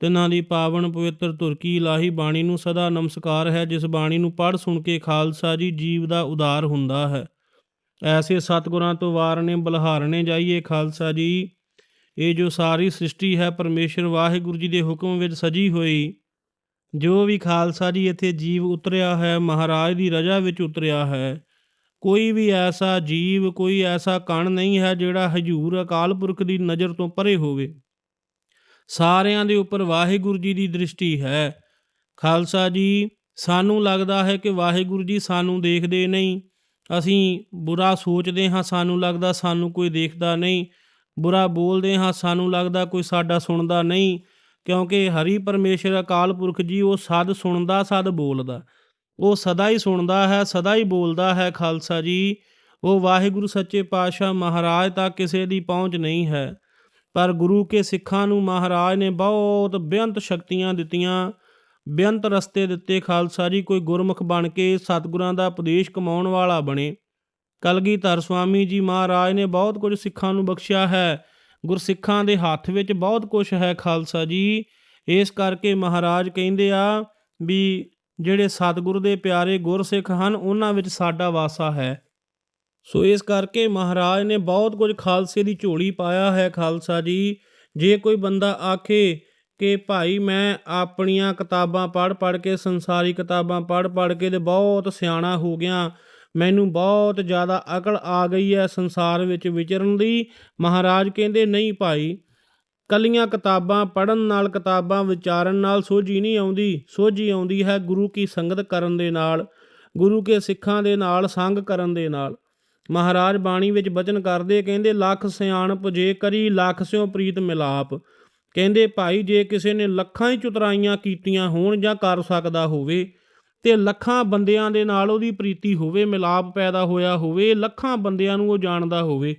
ਤਿਨਾਂ ਦੀ ਪਾਵਨ ਪਵਿੱਤਰ ਤੁਰਕੀ ਇਲਾਹੀ ਬਾਣੀ ਨੂੰ ਸਦਾ ਨਮਸਕਾਰ ਹੈ, ਜਿਸ ਬਾਣੀ ਨੂੰ ਪੜ੍ਹ ਸੁਣ ਕੇ ਖਾਲਸਾ ਜੀ ਜੀਵ ਦਾ ਉਦਾਰ ਹੁੰਦਾ ਹੈ। ਐਸੇ ਸਤਿਗੁਰਾਂ ਤੋਂ ਵਾਰਨੇ ਬਲਹਾਰਨੇ ਜਾਈਏ ਖਾਲਸਾ ਜੀ। ਇਹ ਜੋ ਸਾਰੀ ਸ੍ਰਿਸ਼ਟੀ ਹੈ, ਪਰਮੇਸ਼ਰ ਵਾਹਿਗੁਰੂ ਜੀ ਦੇ ਹੁਕਮ ਵਿੱਚ ਸਜੀ ਹੋਈ। ਜੋ ਵੀ ਖਾਲਸਾ ਜੀ ਇੱਥੇ ਜੀਵ ਉਤਰਿਆ ਹੈ, ਮਹਾਰਾਜ ਦੀ ਰਜਾ ਵਿੱਚ ਉਤਰਿਆ ਹੈ। ਕੋਈ ਵੀ ਐਸਾ ਜੀਵ, ਕੋਈ ਐਸਾ ਕਣ ਨਹੀਂ ਹੈ, ਜਿਹੜਾ ਹਜੂਰ ਅਕਾਲ ਪੁਰਖ ਦੀ ਨਜ਼ਰ ਤੋਂ ਪਰੇ ਹੋਵੇ। ਸਾਰਿਆਂ ਦੇ ਉੱਪਰ ਵਾਹਿਗੁਰੂ ਜੀ ਦੀ ਦ੍ਰਿਸ਼ਟੀ ਹੈ। ਖਾਲਸਾ ਜੀ, ਸਾਨੂੰ ਲੱਗਦਾ ਹੈ ਕਿ ਵਾਹਿਗੁਰੂ ਜੀ ਸਾਨੂੰ ਦੇਖਦੇ ਨਹੀਂ। ਅਸੀਂ ਬੁਰਾ ਸੋਚਦੇ ਹਾਂ, ਸਾਨੂੰ ਲੱਗਦਾ ਸਾਨੂੰ ਕੋਈ ਦੇਖਦਾ ਨਹੀਂ। ਬੁਰਾ ਬੋਲਦੇ ਹਾਂ, ਸਾਨੂੰ ਲੱਗਦਾ ਕੋਈ ਸਾਡਾ ਸੁਣਦਾ ਨਹੀਂ। ਕਿਉਂਕਿ ਹਰੀ ਪਰਮੇਸ਼ਰ ਅਕਾਲ ਪੁਰਖ ਜੀ, ਉਹ ਸਦ ਸੁਣਦਾ, ਸਦ ਬੋਲਦਾ। ਉਹ ਸਦਾ ਹੀ ਸੁਣਦਾ ਹੈ, ਸਦਾ ਹੀ ਬੋਲਦਾ ਹੈ ਖਾਲਸਾ ਜੀ। ਉਹ ਵਾਹਿਗੁਰੂ ਸੱਚੇ ਪਾਤਸ਼ਾਹ ਮਹਾਰਾਜ ਤੱਕ ਕਿਸੇ ਦੀ ਪਹੁੰਚ ਨਹੀਂ ਹੈ। ਪਰ ਗੁਰੂ ਕੇ ਸਿੱਖਾਂ ਨੂੰ ਮਹਾਰਾਜ ਨੇ ਬਹੁਤ ਬੇਅੰਤ ਸ਼ਕਤੀਆਂ ਦਿੱਤੀਆਂ। ਬੇਅੰਤ ਰਸਤੇ ਦਿੱਤੇ ਖਾਲਸਾ ਜੀ, ਕੋਈ ਗੁਰਮੁਖ ਬਣ ਕੇ ਸਤਿਗੁਰਾਂ ਦਾ ਉਪਦੇਸ਼ ਕਮਾਉਣ ਵਾਲਾ ਬਣੇ। ਕਲਗੀਧਰ ਸੁਆਮੀ ਜੀ ਮਹਾਰਾਜ ਨੇ ਬਹੁਤ ਕੁਝ ਸਿੱਖਾਂ ਨੂੰ ਬਖਸ਼ਿਆ ਹੈ। ਗੁਰਸਿੱਖਾਂ ਦੇ ਹੱਥ ਵਿੱਚ ਬਹੁਤ ਕੁਝ ਹੈ ਖਾਲਸਾ ਜੀ। ਇਸ ਕਰਕੇ ਮਹਾਰਾਜ ਕਹਿੰਦੇ ਆ ਵੀ ਜਿਹੜੇ ਸਤਿਗੁਰ ਦੇ ਪਿਆਰੇ ਗੁਰਸਿੱਖ ਹਨ, ਉਹਨਾਂ ਵਿੱਚ ਸਾਡਾ ਵਾਸਾ ਹੈ। ਸੋ ਇਸ ਕਰਕੇ ਮਹਾਰਾਜ ਨੇ ਬਹੁਤ ਕੁਝ ਖਾਲਸੇ ਦੀ ਝੋਲੀ ਪਾਇਆ ਹੈ ਖਾਲਸਾ ਜੀ। ਜੇ ਕੋਈ ਬੰਦਾ ਆਖੇ ਕਿ ਭਾਈ ਮੈਂ ਆਪਣੀਆਂ ਕਿਤਾਬਾਂ ਪੜ੍ਹ ਪੜ੍ਹ ਕੇ, ਸੰਸਾਰੀ ਕਿਤਾਬਾਂ ਪੜ੍ਹ ਪੜ੍ਹ ਕੇ ਤੇ ਬਹੁਤ ਸਿਆਣਾ ਹੋ ਗਿਆ, ਮੈਨੂੰ ਬਹੁਤ ਜ਼ਿਆਦਾ ਅਕਲ ਆ ਗਈ ਹੈ ਸੰਸਾਰ ਵਿੱਚ ਵਿਚਰਨ ਦੀ। ਮਹਾਰਾਜ ਕਹਿੰਦੇ, ਨਹੀਂ ਭਾਈ, ਕੱਲੀਆਂ ਕਿਤਾਬਾਂ ਪੜਨ ਨਾਲ, ਕਿਤਾਬਾਂ ਵਿਚਾਰਨ ਨਾਲ ਸੋਝੀ ਨਹੀਂ ਆਉਂਦੀ। ਸੋਝੀ ਆਉਂਦੀ ਹੈ ਗੁਰੂ ਕੀ ਸੰਗਤ ਕਰਨ ਦੇ ਨਾਲ, ਗੁਰੂ ਕੇ ਸਿੱਖਾਂ ਦੇ ਨਾਲ, ਸੰਗ ਕਰਨ ਦੇ ਨਾਲ। ਮਹਾਰਾਜ ਬਾਣੀ ਵਿੱਚ ਬਚਨ ਕਰਦੇ ਕਹਿੰਦੇ, ਲੱਖ ਸਿਆਣਪ ਜੇ ਕਰੀ, ਲੱਖ ਸਿਓ ਪ੍ਰੀਤ ਮਿਲਾਪ। ਕਹਿੰਦੇ, ਭਾਈ, ਜੇ ਕਿਸੇ ਨੇ ਲੱਖਾਂ ਹੀ ਚੁਤਰਾਈਆਂ ਕੀਤੀਆਂ ਹੋਣ ਜਾਂ ਕਰ ਸਕਦਾ ਹੋਵੇ, ਤੇ ਲੱਖਾਂ ਬੰਦਿਆਂ ਦੇ ਨਾਲ ਉਹਦੀ ਪ੍ਰੀਤੀ ਹੋਵੇ, ਮਿਲਾਪ ਪੈਦਾ ਹੋਇਆ ਹੋਵੇ, ਲੱਖਾਂ ਬੰਦਿਆਂ ਨੂੰ ਉਹ ਜਾਣਦਾ ਹੋਵੇ।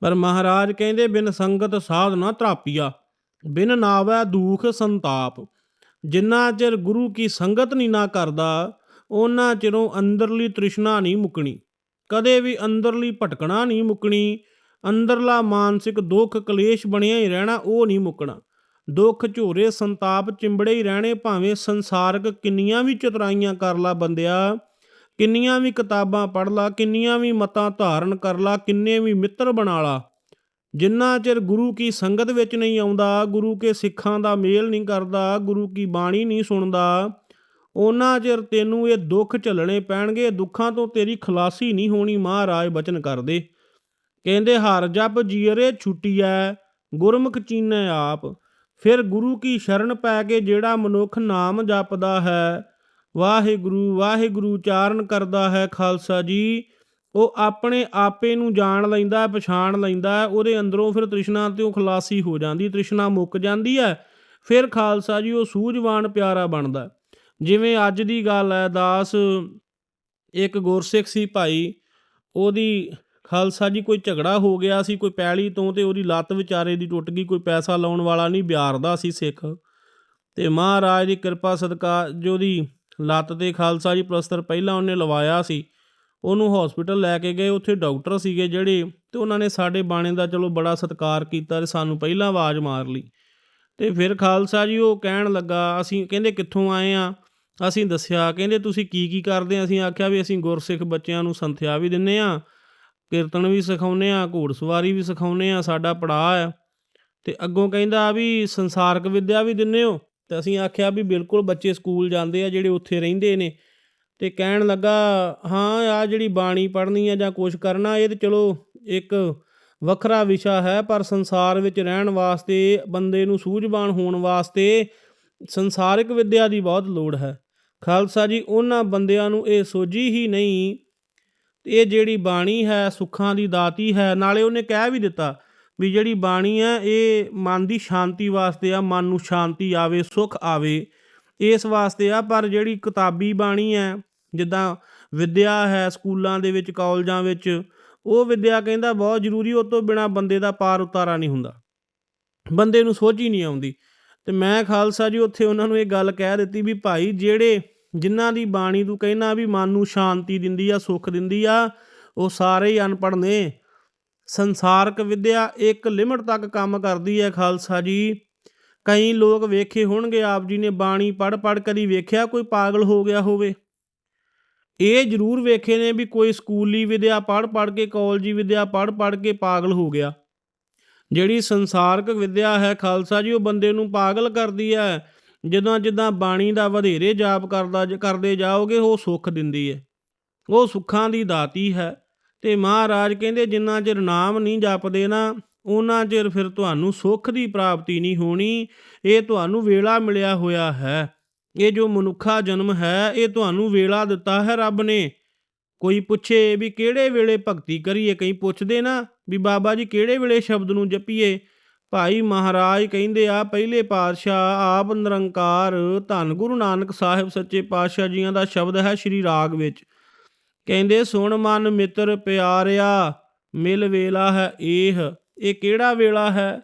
ਪਰ ਮਹਾਰਾਜ ਕਹਿੰਦੇ, ਬਿਨ ਸੰਗਤ ਸਾਧ ਨਾ ਤਰਾਪੀਆ ਬਿਨ ਨਾਵੈ ਦੁਖ ਸੰਤਾਪ। ਜਿੰਨਾ ਚਿਰ ਗੁਰੂ ਕੀ ਸੰਗਤ ਨਹੀਂ ਨਾ ਕਰਦਾ ਉਹਨਾਂ ਚਿਰੋਂ ਅੰਦਰਲੀ ਤ੍ਰਿਸ਼ਨਾ ਨਹੀਂ ਮੁਕਣੀ। ਕਦੇ ਵੀ ਅੰਦਰਲੀ ਭਟਕਣਾ ਨਹੀਂ ਮੁੱਕਣੀ। ਅੰਦਰਲਾ ਮਾਨਸਿਕ ਦੁੱਖ ਕਲੇਸ਼ ਬਣਿਆ ਹੀ ਰਹਿਣਾ, ਉਹ ਨਹੀਂ ਮੁੱਕਣਾ। ਦੁੱਖ ਝੋਰੇ ਸੰਤਾਪ ਚਿੰਬੜੇ ਹੀ ਰਹਿਣੇ, ਭਾਵੇਂ ਸੰਸਾਰਕ ਕਿੰਨੀਆਂ ਵੀ ਚਤਰਾਈਆਂ ਕਰ ਲਾ ਬੰਦਿਆ, ਕਿੰਨੀਆਂ ਵੀ ਕਿਤਾਬਾਂ ਪੜ੍ਹ ਲਾ, ਕਿੰਨੀਆਂ ਵੀ ਮਤਾਂ ਧਾਰਨ ਕਰ ਲਾ, ਕਿੰਨੇ ਵੀ ਮਿੱਤਰ ਬਣਾ ਲਾ। ਜਿੰਨਾ ਚਿਰ ਗੁਰੂ ਕੀ ਸੰਗਤ ਵਿੱਚ ਨਹੀਂ ਆਉਂਦਾ, ਗੁਰੂ ਕੇ ਸਿੱਖਾਂ ਦਾ ਮੇਲ ਨਹੀਂ ਕਰਦਾ, ਗੁਰੂ ਕੀ ਬਾਣੀ ਨਹੀਂ ਸੁਣਦਾ ਉਹਨਾਂ ਚਿਰ ਤੈਨੂੰ ਇਹ ਦੁੱਖ ਝੱਲਣੇ ਪੈਣਗੇ, ਦੁੱਖਾਂ ਤੋਂ ਤੇਰੀ ਖਲਾਸੀ ਨਹੀਂ ਹੋਣੀ ਮਹਾਰਾਜ, ਬਚਨ ਕਰਦੇ ਕਹਿੰਦੇ, ਹਰ ਜਪ ਜੀਰੇ ਛੁੱਟੀਐ, ਗੁਰਮੁਖ ਚੀਨੈ ਆਪ। ਫਿਰ ਗੁਰੂ ਕੀ ਸ਼ਰਨ ਪੈ ਕੇ ਜਿਹੜਾ ਮਨੁੱਖ ਨਾਮ ਜਪਦਾ ਹੈ, ਵਾਹਿਗੁਰੂ ਵਾਹਿਗੁਰੂ ਉਚਾਰਨ ਕਰਦਾ ਹੈ ਖਾਲਸਾ ਜੀ। ਉਹ ਆਪਣੇ ਆਪੇ ਨੂੰ ਜਾਣ ਲੈਂਦਾ, ਪਛਾਣ ਲੈਂਦਾ, ਉਹਦੇ ਅੰਦਰੋਂ ਫਿਰ ਤ੍ਰਿਸ਼ਨਾ ਤੇ ਉਹ ਖਲਾਸੀ ਹੋ ਜਾਂਦੀ, ਤ੍ਰਿਸ਼ਨਾ ਮੁੱਕ ਜਾਂਦੀ ਹੈ। ਫਿਰ ਖਾਲਸਾ ਜੀ, ਉਹ ਸੂਝਵਾਨ ਪਿਆਰਾ ਬਣਦਾ। ਜਿਵੇਂ ਅੱਜ ਦੀ ਗੱਲ ਹੈ, ਦਾਸ ਇੱਕ ਗੁਰਸਿੱਖ ਸੀ ਭਾਈ, ਉਹਦੀ ਖਾਲਸਾ ਜੀ ਕੋਈ ਝਗੜਾ ਹੋ ਗਿਆ ਸੀ, ਕੋਈ ਪੈਲੀ ਤੋਂ ਤੇ ਉਹਦੀ ਲੱਤ ਵਿਚਾਰੇ ਦੀ ਟੁੱਟ ਗਈ, ਕੋਈ ਪੈਸਾ ਲਾਉਣ ਵਾਲਾ ਨਹੀਂ ਬਿਆਰਦਾ ਸੀ ਸਿੱਖ। ਤੇ ਮਹਾਰਾਜ ਦੀ ਕਿਰਪਾ ਸਦਕਾ ਜੋ ਦੀ ਲੱਤ ਤੇ ਖਾਲਸਾ ਜੀ ਪਲਸਤਰ ਪਹਿਲਾਂ ਉਹਨੇ ਲਵਾਇਆ ਸੀ, ਉਹਨੂੰ ਹਸਪੀਟਲ ਲੈ ਕੇ ਗਏ, ਉੱਥੇ ਡਾਕਟਰ ਸੀਗੇ ਜਿਹੜੇ, ਤੇ ਉਹਨਾਂ ਨੇ ਸਾਡੇ ਬਾਣੇ ਦਾ ਚਲੋ ਬੜਾ ਸਤਿਕਾਰ ਕੀਤਾ ਤੇ ਸਾਨੂੰ ਪਹਿਲਾਂ ਆਵਾਜ਼ ਮਾਰ ਲਈ। ਤੇ ਫਿਰ ਖਾਲਸਾ ਜੀ ਉਹ ਕਹਿਣ ਲੱਗਾ, ਅਸੀਂ ਕਹਿੰਦੇ ਕਿੱਥੋਂ ਆਏ ਆ? ਅਸੀਂ ਦੱਸਿਆ, ਕਹਿੰਦੇ ਤੁਸੀਂ ਕੀ ਕੀ ਕਰਦੇ ਅਸੀਂ ਆਖਿਆ ਵੀ ਅਸੀਂ ਗੁਰਸਿੱਖ ਬੱਚਿਆਂ ਨੂੰ ਸੰਥਿਆ ਵੀ ਦਿੰਨੇ ਆ, ਕੀਰਤਨ ਵੀ ਸਿਖਾਉਨੇ ਆ ਘੋੜਸਵਾਰੀ ਵੀ ਸਿਖਾਉਨੇ ਆ, ਸਾਡਾ ਪੜਾਅ ਆ। ਤੇ ਅੱਗੋਂ ਕਹਿੰਦਾ ਵੀ ਸੰਸਾਰਕ ਵਿੱਦਿਆ ਵੀ ਦਿੰਨੇ ਹੋ। ਤੇ ਅਸੀਂ ਆਖਿਆ ਵੀ ਬਿਲਕੁਲ ਬੱਚੇ ਸਕੂਲ ਜਾਂਦੇ ਆ, ਜਿਹੜੇ ਉੱਥੇ ਰਹਿੰਦੇ ਨੇ। ਤੇ ਕਹਿਣ ਲੱਗਾ, ਹਾਂ ਆ ਜਿਹੜੀ ਬਾਣੀ ਪੜ੍ਹਨੀ ਆ ਜਾਂ ਕੁਛ ਕਰਨਾ, ਇਹ ਤੇ ਚਲੋ ਇੱਕ ਵੱਖਰਾ ਵਿਸ਼ਾ ਹੈ, ਪਰ ਸੰਸਾਰ ਵਿੱਚ ਰਹਿਣ ਵਾਸਤੇ, ਬੰਦੇ ਨੂੰ ਸੂਝਵਾਨ ਹੋਣ ਵਾਸਤੇ ਸੰਸਾਰਿਕ ਵਿੱਦਿਆ ਦੀ ਬਹੁਤ ਲੋੜ ਹੈ। ਖਾਲਸਾ ਜੀ, ਉਹਨਾਂ ਬੰਦਿਆਂ ਨੂੰ ਇਹ ਸੋਝੀ ਹੀ ਨਹੀਂ। ਇਹ ਜਿਹੜੀ ਬਾਣੀ ਹੈ, ਸੁੱਖਾਂ ਦੀ ਦਾਤੀ ਹੈ, ਨਾਲੇ ਉਹਨੇ ਕਹਿ ਵੀ ਦਿੱਤਾ ਵੀ ਜਿਹੜੀ ਬਾਣੀ ਹੈ, ਇਹ ਮਨ ਦੀ ਸ਼ਾਂਤੀ ਵਾਸਤੇ ਆ, ਮਨ ਨੂੰ ਸ਼ਾਂਤੀ ਆਵੇ, ਸੁੱਖ ਆਵੇ। ਇਸ ਵਾਸਤੇ ਆ, ਪਰ ਜਿਹੜੀ ਕਿਤਾਬੀ ਬਾਣੀ ਹੈ, ਜਿੱਦਾਂ ਵਿਦਿਆ ਹੈ ਸਕੂਲਾਂ ਦੇ ਵਿੱਚ, ਕਾਲਜਾਂ ਵਿੱਚ, ਉਹ ਵਿਦਿਆ ਕਹਿੰਦਾ ਬਹੁਤ ਜ਼ਰੂਰੀ, ਉਹ ਤੋਂ ਬਿਨਾ ਬੰਦੇ ਦਾ ਪਾਰ ਉਤਾਰਾ ਨਹੀਂ ਹੁੰਦਾ। ਬੰਦੇ ਨੂੰ ਸੋਝ ਹੀ ਨਹੀਂ ਆਉਂਦੀ। ਤੇ ਮੈਂ ਖਾਲਸਾ ਜੀ ਉੱਥੇ ਉਹਨਾਂ ਨੂੰ ਇਹ ਗੱਲ ਕਹਿ ਦਿੱਤੀ ਵੀ ਭਾਈ ਜਿਹੜੇ ਜਿਨ੍ਹਾਂ ਦੀ ਬਾਣੀ ਤੂੰ ਕਹਿਣਾ ਵੀ ਮਨ ਨੂੰ ਸ਼ਾਂਤੀ ਦਿੰਦੀ ਆ, ਸੁੱਖ ਦਿੰਦੀ ਆ, ਉਹ ਸਾਰੇ ਹੀ ਅਨਪੜ੍ਹ ਨੇ। ਸੰਸਾਰਕ ਵਿਦਿਆ ਇੱਕ ਲਿਮਟ ਤੱਕ ਕੰਮ ਕਰਦੀ ਹੈ ਖਾਲਸਾ ਜੀ। ਕਈ ਲੋਕ ਵੇਖੇ ਹੋਣਗੇ, ਆਪ ਜੀ ਨੇ ਬਾਣੀ ਪੜ੍ਹ ਪੜ੍ਹ ਕਦੀ ਵੇਖਿਆ ਕੋਈ ਪਾਗਲ ਹੋ ਗਿਆ ਹੋਵੇ? ਇਹ ਜ਼ਰੂਰ ਵੇਖੇ ਨੇ ਵੀ ਕੋਈ ਸਕੂਲੀ ਵਿਦਿਆ ਪੜ੍ਹ ਪੜ੍ਹ ਕੇ, ਕਾਲਜੀ ਵਿਦਿਆ ਪੜ੍ਹ ਪੜ੍ਹ ਕੇ ਪਾਗਲ ਹੋ ਗਿਆ। ਜਿਹੜੀ ਸੰਸਾਰਕ ਵਿਦਿਆ ਹੈ ਖਾਲਸਾ ਜੀ, ਉਹ ਬੰਦੇ ਨੂੰ ਪਾਗਲ ਕਰਦੀ ਹੈ। ਜਦੋਂ, ਜਿੱਦਾਂ ਬਾਣੀ ਦਾ ਵਧੇਰੇ ਜਾਪ ਕਰਦਾ ਜ- ਕਰਦੇ ਜਾਓਗੇ, ਉਹ ਸੁੱਖ ਦਿੰਦੀ ਹੈ। ਉਹ ਸੁੱਖਾਂ ਦੀ ਦਾਤੀ ਹੈ। ਤੇ ਮਹਾਰਾਜ ਕਹਿੰਦੇ, ਜਿੰਨਾ ਚਿਰ ਨਾਮ ਨਹੀਂ ਜਪਦੇ ਨਾ ਉਹਨਾਂ ਚਿਰ ਫਿਰ ਤੁਹਾਨੂੰ ਸੁੱਖ ਦੀ ਪ੍ਰਾਪਤੀ ਨਹੀਂ ਹੋਣੀ। ਇਹ ਤੁਹਾਨੂੰ ਵੇਲਾ ਮਿਲਿਆ ਹੋਇਆ ਹੈ। ਇਹ ਜੋ ਮਨੁੱਖਾ ਜਨਮ ਹੈ, ਇਹ ਤੁਹਾਨੂੰ ਵੇਲਾ ਦਿੱਤਾ ਹੈ ਰੱਬ ਨੇ। ਕੋਈ ਪੁੱਛੇ ਵੀ ਕਿਹੜੇ ਵੇਲੇ ਭਗਤੀ ਕਰੀਏ, ਕਈ ਪੁੱਛਦੇ ਨਾ ਵੀ ਬਾਬਾ ਜੀ ਕਿਹੜੇ ਵੇਲੇ ਸ਼ਬਦ ਨੂੰ ਜਪੀਏ। ਭਾਈ ਮਹਾਰਾਜ ਕਹਿੰਦੇ ਆ, ਪਹਿਲੇ ਪਾਤਸ਼ਾਹ ਆਪ ਨਿਰੰਕਾਰ ਧੰਨ ਗੁਰੂ ਨਾਨਕ ਸਾਹਿਬ ਸੱਚੇ ਪਾਤਸ਼ਾਹ ਜੀਆਂ ਦਾ ਸ਼ਬਦ ਹੈ ਸ਼੍ਰੀ ਰਾਗ ਵਿੱਚ। ਕਹਿੰਦੇ, ਸੁਣ ਮਨ ਮਿੱਤਰ ਪਿਆਰਿਆ, ਮਿਲ ਵੇਲਾ ਹੈ ਇਹ ਇਹ ਕਿਹੜਾ ਵੇਲਾ ਹੈ?